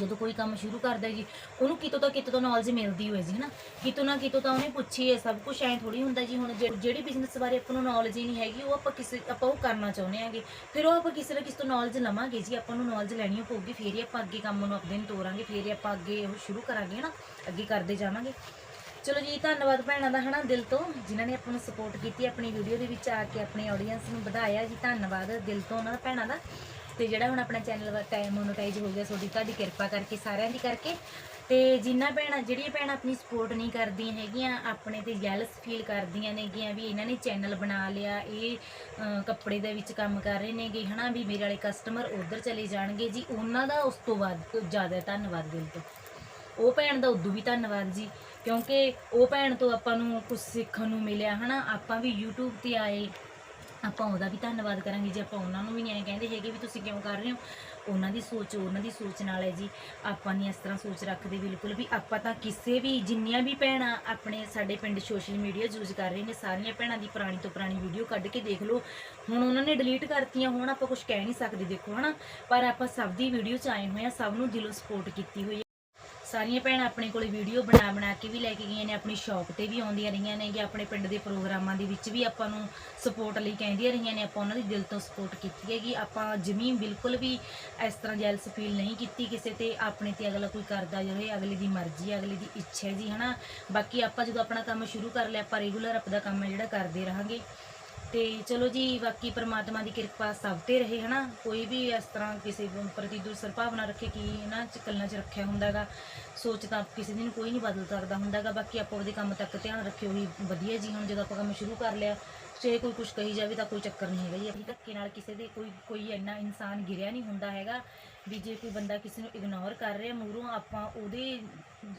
ਜਦੋਂ ਕੋਈ ਕੰਮ ਸ਼ੁਰੂ ਕਰਦਾ ਜੀ ਉਹਨੂੰ ਕਿਤੋਂ ਤਾਂ ਕਿਤੋਂ ਤਾਂ ਨੌਲੇਜ ਮਿਲਦੀ ਹੋਏ ਜੀ, ਹਨਾ? ਕਿਤੋਂ ਨਾ ਕਿਤੋਂ ਤਾਂ ਉਹਨੇ ਪੁੱਛੀ ਹੈ ਸਭ ਕੁਝ ਐਂ ਥੋੜੀ ਹੁੰਦਾ ਜੀ, ਹੁਣ ਜੇ- ਜਿਹੜੀ ਬਿਜ਼ਨਸ ਬਾਰੇ ਆਪਾਂ ਨੂੰ ਨੌਲੇਜ ਹੀ ਨਹੀਂ ਹੈਗੀ, ਉਹ ਆਪਾਂ ਕਿਸੇ ਆਪਾਂ ਉਹ ਕਰਨਾ ਚਾਹੁੰਦੇ ਆਂਗੇ ਫਿਰ ਉਹ ਆਪਾਂ ਕਿਸੇ ਨਾ ਕਿਸੇ ਤੋਂ ਨੌਲੇਜ ਲਵਾਂਗੇ ਜੀ, ਆਪਾਂ ਨੂੰ ਨੌਲੇਜ ਲੈਣੀ ਪਊਗੀ, ਫਿਰ ਹੀ ਆਪਾਂ ਅੱਗੇ ਕੰਮ ਨੂੰ ਆਪਣੇ ਨੂੰ ਤੋਰਾਂਗੇ, ਫਿਰ ਹੀ ਆਪਾਂ ਅੱਗੇ ਉਹ ਸ਼ੁਰੂ ਕਰਾਂਗੇ, ਹਨਾ? ਅੱਗੇ ਕਰਦੇ ਜਾਵਾਂਗੇ। ਚਲੋ ਜੀ, ਧੰਨਵਾਦ ਭੈਣਾਂ ਦਾ, ਹਨਾ, ਦਿਲ ਤੋਂ, ਜਿਨ੍ਹਾਂ ਨੇ ਆਪਾਂ ਨੂੰ ਸਪੋਰਟ ਕੀਤੀ, ਆਪਣੀ ਵੀਡੀਓ ਦੇ ਵਿੱਚ ਆ ਕੇ ਆਪਣੀ ਆਡੀਅנס ਨੂੰ ਵਧਾਇਆ ਜੀ, ਧੰਨਵਾਦ ਦਿਲ ਤੋਂ ਉਹਨਾਂ ਦਾ, ਭੈਣਾਂ ਦਾ। ਤੇ ਜਿਹੜਾ ਹੁਣ ਆਪਣਾ ਚੈਨਲ ਵਾ ਟਾਈਮ ਮੋਨੋਟਾਈਜ਼ ਹੋ ਗਿਆ, ਤੁਹਾਡੀ ਤੁਹਾਡੀ ਕਿਰਪਾ ਕਰਕੇ, ਸਾਰਿਆਂ ਦੀ ਕਰਕੇ। ਤੇ ਜਿੰਨਾ ਭੈਣਾਂ, ਜਿਹੜੀਆਂ ਭੈਣਾਂ ਆਪਣੀ ਸਪੋਰਟ ਨਹੀਂ ਕਰਦੀਆਂ ਹੈਗੀਆਂ, ਆਪਣੇ ਤੇ ਜੈਲਸ ਫੀਲ ਕਰਦੀਆਂ ਨੇਗੀਆਂ ਵੀ ਇਹਨਾਂ ਨੇ ਚੈਨਲ ਬਣਾ ਲਿਆ, ਇਹ ਕੱਪੜੇ ਦੇ ਵਿੱਚ ਕੰਮ ਕਰ ਰਹੇ ਨੇਗੇ, ਹਨਾ, ਵੀ ਮੇਰੇ ਵਾਲੇ ਕਸਟਮਰ ਉਧਰ ਚਲੇ ਜਾਣਗੇ ਜੀ। ਉਹਨਾਂ ਦਾ ਉਸ ਤੋਂ ਬਾਅਦ ਜ਼ਿਆਦਾ ਧੰਨਵਾਦ ਦਿਲ ਤੋਂ। ਉਹ ਭੈਣ ਦਾ ਉਦੋਂ ਵੀ ਧੰਨਵਾਦ ਜੀ, ਕਿਉਂਕਿ ਉਹ ਭੈਣ ਤੋਂ ਆਪਾਂ ਨੂੰ ਕੁਝ ਸਿੱਖਣ ਨੂੰ ਮਿਲਿਆ, ਹਨਾ। ਆਪਾਂ ਵੀ YouTube ਤੇ ਆਏ ਆਪਾਂ ਉਹਦਾ ਵੀ ਧੰਨਵਾਦ ਕਰਾਂਗੇ ਜੇ ਆਪਾਂ ਉਹਨਾਂ ਨੂੰ ਵੀ ਨਹੀਂ ਐਂ ਕਹਿੰਦੇ ਹੈਗੇ ਵੀ ਤੁਸੀਂ ਕਿਉਂ ਕਰ ਰਹੇ ਹੋ। ਉਹਨਾਂ ਦੀ ਸੋਚ, ਉਹਨਾਂ ਦੀ ਸੋਚ ਨਾਲ ਹੈ ਜੀ। ਆਪਾਂ ਨਹੀਂ ਇਸ ਤਰ੍ਹਾਂ ਸੋਚ ਰੱਖਦੇ ਬਿਲਕੁਲ ਵੀ ਆਪਾਂ ਤਾਂ ਕਿਸੇ ਵੀ, ਜਿੰਨੀਆਂ ਵੀ ਭੈਣਾਂ ਆਪਣੇ ਸਾਡੇ ਪਿੰਡ ਸੋਸ਼ਲ ਮੀਡੀਆ ਯੂਜ਼ ਕਰ ਰਹੇ ਨੇ, ਸਾਰੀਆਂ ਭੈਣਾਂ ਦੀ ਪੁਰਾਣੀ ਤੋਂ ਪੁਰਾਣੀ ਵੀਡੀਓ ਕੱਢ ਕੇ ਦੇਖ ਲਓ। ਹੁਣ ਉਹਨਾਂ ਨੇ ਡਿਲੀਟ ਕਰਤੀਆਂ, ਹੁਣ ਆਪਾਂ ਕੁਝ ਕਹਿ ਨਹੀਂ ਸਕਦੇ, ਦੇਖੋ ਹਨਾ। ਪਰ ਆਪਾਂ ਸਭ ਦੀ ਵੀਡੀਓ 'ਚ ਆਏ ਹੋਏ ਆ ਸਭ ਨੂੰ ਦਿਲੋਂ ਸਪੋਰਟ ਕੀਤੀ ਹੋਈ ਹੈ। ਸਾਰੀਆਂ ਭੈਣਾਂ ਆਪਣੇ ਕੋਲੇ ਵੀਡੀਓ ਬਣਾ ਬਣਾ ਕੇ ਵੀ ਲੈ ਕੇ ਗਈਆਂ ਨੇ ਆਪਣੀ ਸ਼ੌਪ ਤੇ ਵੀ ਆਉਂਦੀਆਂ ਰਹੀਆਂ ਨੇ ਕਿ ਆਪਣੇ ਪਿੰਡ ਦੇ ਪ੍ਰੋਗਰਾਮਾਂ ਦੇ ਵਿੱਚ ਵੀ ਆਪਾਂ ਨੂੰ ਸਪੋਰਟ ਲਈ ਕਹਿੰਦੀਆਂ ਰਹੀਆਂ ਨੇ ਆਪਾਂ ਉਹਨਾਂ ਦੀ ਦਿਲ ਤੋਂ ਸਪੋਰਟ ਕੀਤੀ ਹੈਗੀ। ਆਪਾਂ ਜ਼ਮੀਨ ਬਿਲਕੁਲ ਵੀ ਇਸ ਤਰ੍ਹਾਂ ਜੈਲਸ ਫੀਲ ਨਹੀਂ ਕੀਤੀ ਕਿਸੇ ਤੇ ਆਪਣੇ ਤੇ ਅਗਲਾ ਕੋਈ ਕਰਦਾ ਜਾਵੇ ਅਗਲੇ ਦੀ ਮਰਜ਼ੀ ਹੈ, ਅਗਲੇ ਦੀ ਇੱਛਾ ਹੈ ਜੀ ਹਨਾ? ਬਾਕੀ ਆਪਾਂ ਜਦੋਂ ਆਪਣਾ ਕੰਮ ਸ਼ੁਰੂ ਕਰ ਲਿਆ ਆਪਾਂ ਰੈਗੂਲਰ ਆਪਣਾ ਕੰਮ ਜਿਹੜਾ ਕਰਦੇ ਰਹਾਂਗੇ। ਤੇ ਚਲੋ ਜੀ, ਬਾਕੀ ਪ੍ਰਮਾਤਮਾ ਦੀ ਕਿਰਪਾ ਸਭ ਤੇ ਰਹੇ, ਹਨਾ? ਕੋਈ ਵੀ ਇਸ ਤਰ੍ਹਾਂ ਕਿਸੇ ਪ੍ਰਤੀ ਦੁਸਰ ਭਾਵਨਾ ਰੱਖੇ ਕਿ ਇਹਨਾਂ ਚ ਕੱਲਾਂ ਚ ਰੱਖਿਆ ਹੁੰਦਾਗਾ, ਸੋਚ ਤਾਂ ਕਿਸੇ ਦਿਨ ਕੋਈ ਨਹੀਂ ਬਦਲ ਸਕਦਾ ਹੁੰਦਾਗਾ। ਬਾਕੀ ਆਪਾਂ ਉਹਦੇ ਕੰਮ ਤੱਕ ਧਿਆਨ ਰੱਖਿਓ ਹੀ ਵਧੀਆ ਜੀ। ਹੁਣ ਜਦੋਂ ਆਪਾਂ ਕੰਮ ਸ਼ੁਰੂ ਕਰ ਲਿਆ ਚਾਹੇ ਕੋਈ ਕੁਝ ਕਹੀ ਜਾਵੇ ਤਾਂ ਕੋਈ ਚੱਕਰ ਨਹੀਂ ਹੈਗਾ ਜੀ। ਅਸੀਂ ਧੱਕੇ ਨਾਲ ਕਿਸੇ ਦੇ ਕੋਈ ਕੋਈ ਇੰਨਾ ਇਨਸਾਨ ਗਿਰਿਆ ਨਹੀਂ ਹੁੰਦਾ ਹੈਗਾ। ਵੀ ਜੇ ਕੋਈ ਬੰਦਾ ਕਿਸੇ ਨੂੰ ਇਗਨੋਰ ਕਰ ਰਿਹਾ ਮੂਹਰੋਂ, ਆਪਾਂ ਉਹਦੇ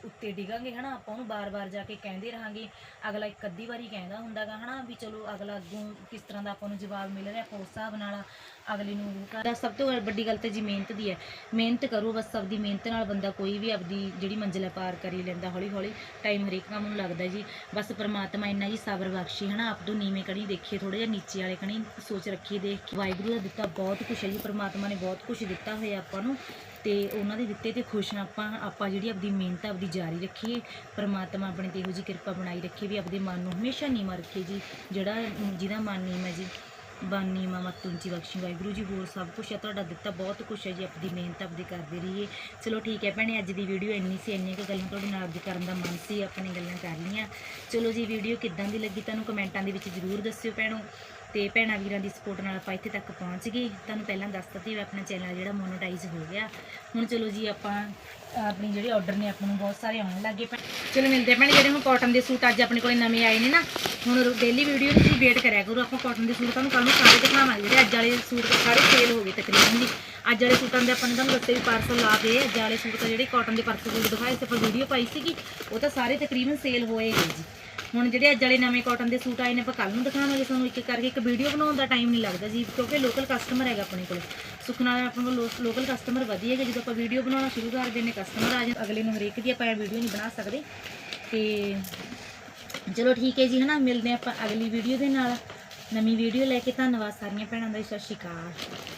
ਉੱਤੇ ਡਿਗਾਂਗੇ, ਹਨਾ? ਆਪਾਂ ਉਹਨੂੰ ਬਾਰ-ਬਾਰ ਜਾ ਕੇ ਕਹਿੰਦੇ ਰਹਾਂਗੇ। ਅਗਲਾ ਇੱਕ ਅੱਧੀ ਵਾਰੀ ਕਹਿੰਦਾ ਹੁੰਦਾਗਾ, ਹਨਾ? ਵੀ ਚਲੋ, ਅਗਲਾ ਅੱਗੋਂ ਕਿਸ ਤਰ੍ਹਾਂ ਦਾ ਆਪਾਂ ਨੂੰ ਜਵਾਬ ਮਿਲ ਰਿਹਾ, ਆਪਾਂ ਉਸ ਹਿਸਾਬ ਨਾਲ ਅਗਲੇ ਨੂੰ ਕਰਦਾ ਸਭ ਤੋਂ ਵੱਡੀ ਗੱਲ ਤਾਂ ਜੀ ਮਿਹਨਤ ਦੀ ਹੈ। ਮਿਹਨਤ ਕਰੋ, ਬਸ ਸਭ ਦੀ ਮਿਹਨਤ ਨਾਲ ਬੰਦਾ ਕੋਈ ਵੀ ਆਪਦੀ ਜਿਹੜੀ ਮੰਜ਼ਿਲ ਹੈ ਪਾਰ ਕਰੀ ਲੈਂਦਾ ਹੌਲੀ ਹੌਲੀ ਟਾਈਮ ਹਰੇਕ ਕੰਮ ਨੂੰ ਲੱਗਦਾ ਜੀ। ਬਸ ਪ੍ਰਮਾਤਮਾ ਇੰਨਾ ਜੀ ਸਬਰ ਬਖਸ਼ੀ, ਹਨਾ? ਆਪ ਤੋਂ ਨੀਵੇਂ ਕਣੀ ਦੇਖੀਏ ਥੋੜਾ ਜਿਹਾ ਨੀਚੇ ਵਾਲੇ ਕਣੀ ਸੋਚ ਰੱਖੀਏ ਦੇਖ ਕੇ। ਵਾਹਿਗੁਰੂ ਦਾ ਦਿੱਤਾ ਬਹੁਤ ਕੁਛ ਹੈ ਜੀ। ਪ੍ਰਮਾਤਮਾ ਨੇ ਬਹੁਤ ਕੁਛ ਦਿੱਤਾ ਹੋਇਆ ਆਪਾਂ ਨੂੰ, ਤੇ ਉਹਨਾਂ ਦੇ ਦਿੱਤੇ ਤੇ ਖੁਸ਼ ਹਾਂ ਆਪਾਂ। ਆਪਾਂ ਜਿਹੜੀ ਆਪਦੀ ਮਿਹਨਤ ਆਪਦੀ ਜਾਰੀ ਰੱਖੀਏ। ਪਰਮਾਤਮਾ ਆਪਣੇ ਤੇ ਇਹੋ ਜੀ ਕਿਰਪਾ ਬਣਾਈ ਰੱਖੇ ਵੀ ਆਪਦੇ ਮਨ ਨੂੰ ਹਮੇਸ਼ਾ ਨੀਵਾਂ ਰੱਖੇ ਜੀ। ਜਿਹੜਾ ਜਿਹਦਾ ਮਨ ਨੀਵਾਂ ਜੀ। ਬਾਨੀ ਮਾ ਮਤੁੰਚੀ ਬਖਸ਼ੀ। ਵਾਹਿਗੁਰੂ ਜੀ, ਹੋਰ ਸਭ ਕੁਝ ਹੈ ਤੁਹਾਡਾ ਦਿੱਤਾ ਬਹੁਤ ਕੁਝ ਹੈ ਜੀ। ਆਪਣੀ ਮਿਹਨਤ ਆਪਦੀ ਕਰਦੇ ਰਹੀਏ। ਚਲੋ ਠੀਕ ਹੈ ਭੈਣੇ, ਅੱਜ ਦੀ ਵੀਡੀਓ ਇੰਨੀ ਸੀ। ਇੰਨੀਆਂ ਕੁ ਗੱਲਾਂ ਤੁਹਾਡੇ ਨਾਲ ਅੱਜ ਕਰਨ ਦਾ ਮਨ ਸੀ। ਆਪਣੀ ਗੱਲਾਂ ਕਰ ਲਈਆਂ। ਚਲੋ ਜੀ ਵੀਡੀਓ ਕਿੱਦਾਂ ਦੀ ਲੱਗੀ ਤੁਹਾਨੂੰ ਕਮੈਂਟਾਂ ਦੇ ਵਿੱਚ ਜ਼ਰੂਰ ਦੱਸਿਓ ਭੈਣੋ। ਤੇ ਭੈਣਾਂ ਵੀਰਾਂ ਦੀ ਸਪੋਰਟ ਨਾਲ ਆਪਾਂ ਇੱਥੇ ਤੱਕ ਪਹੁੰਚ ਗਏ। ਤੁਹਾਨੂੰ ਪਹਿਲਾਂ ਦੱਸ ਦਿੱਤੀ ਵੀ ਆਪਣਾ ਚੈਨਲ ਜਿਹੜਾ ਮੋਨੋਟਾਈਜ਼ ਹੋ ਗਿਆ। ਹੁਣ ਚਲੋ ਜੀ ਆਪਾਂ ਆਪਣੀ ਜਿਹੜੇ ਆਰਡਰ ਨੇ ਆਪਾਂ ਨੂੰ ਬਹੁਤ ਸਾਰੇ ਆਉਣ ਲੱਗੇ ਭੈਣ ਚਲੋ ਮਿਲਦੇ ਭੈਣ, ਜਿਹੜੇ ਹੁਣ ਕਾਟਨ ਦੇ ਸੂਟ ਅੱਜ ਆਪਣੇ ਕੋਲ ਨਵੇਂ ਆਏ ਨੇ ਨਾ, ਹੁਣ ਡੇਲੀ ਵੀਡੀਓ ਦੀ ਤੁਸੀਂ ਵੇਟ ਕਰਿਆ ਕਰੋ। ਆਪਾਂ ਕਾਟਨ ਦੇ ਸੂਟ ਤੁਹਾਨੂੰ ਕੱਲ ਨੂੰ ਸਾਰੇ ਦਿਖਾਵਾਂਗੇ। ਜਿਹੜੇ ਅੱਜ ਵਾਲੇ ਸੂਟ ਤਾਂ ਸਾਰੇ ਸੇਲ ਹੋ ਗਏ ਤਕਰੀਬਨ ਜੀ। ਅੱਜ ਵਾਲੇ ਸੂਟਾਂ ਦੇ ਆਪਾਂ ਨੇ ਤੁਹਾਨੂੰ ਦੱਸਿਆ ਵੀ ਪਾਰਸਲ ਲਾ ਦੇ ਅੱਜ ਵਾਲੇ ਸੂਟ ਤਾਂ ਜਿਹੜੇ ਕਾਟਨ ਦੇ ਪਰਸੋਂ ਦਿਖਾਏ ਸੀ, ਆਪਾਂ ਵੀਡੀਓ ਪਾਈ ਸੀਗੀ, ਉਹ ਤਾਂ ਸਾਰੇ ਤਕਰੀਬਨ ਸੇਲ ਹੋਏ ਗਏ ਜੀ। ਹੁਣ ਜਿਹੜੇ ਅੱਜ ਵਾਲੇ ਨਵੇਂ ਕਾਟਨ ਦੇ ਸੂਟ ਆਏ ਨੇ, ਆਪਾਂ ਕੱਲ ਨੂੰ ਦਿਖਾਵਾਂਗੇ ਤੁਹਾਨੂੰ ਇੱਕ ਕਰਕੇ। ਇੱਕ ਵੀਡੀਓ ਬਣਾਉਣ ਦਾ ਟਾਈਮ ਨਹੀਂ ਲੱਗਦਾ ਜੀ, ਕਿਉਂਕਿ ਲੋਕਲ ਕਸਟਮਰ ਹੈਗਾ ਆਪਣੇ ਕੋਲ। ਸੁੱਖ ਨਾਲ ਆਪਣੇ ਕੋਲ ਲੋਕਲ ਕਸਟਮਰ ਵਧੀਆ ਹੈਗਾ, ਜਦੋਂ ਆਪਾਂ ਵੀਡੀਓ ਬਣਾਉਣਾ ਸ਼ੁਰੂ ਕਰ ਦਿੰਨੇ ਕਸਟਮਰ ਆ ਜਾਂਦੇ। ਅਗਲੇ ਨੂੰ ਹਰੇਕ ਦੀ ਆਪਾਂ ਵੀਡੀਓ ਨਹੀਂ ਬਣਾ ਸਕਦੇ। ਤੇ ਚਲੋ ਠੀਕ ਹੈ ਜੀ, ਹਨਾ, ਮਿਲਦੇ ਹਾਂ ਆਪਾਂ ਅਗਲੀ ਵੀਡੀਓ ਦੇ ਨਾਲ। ਨਵੀਂ ਵੀਡੀਓ ਲੈ ਕੇ ਧੰਨਵਾਦ ਸਾਰੀਆਂ ਭੈਣਾਂ ਦਾ, ਸਤਿ ਸ਼੍ਰੀ ਅਕਾਲ।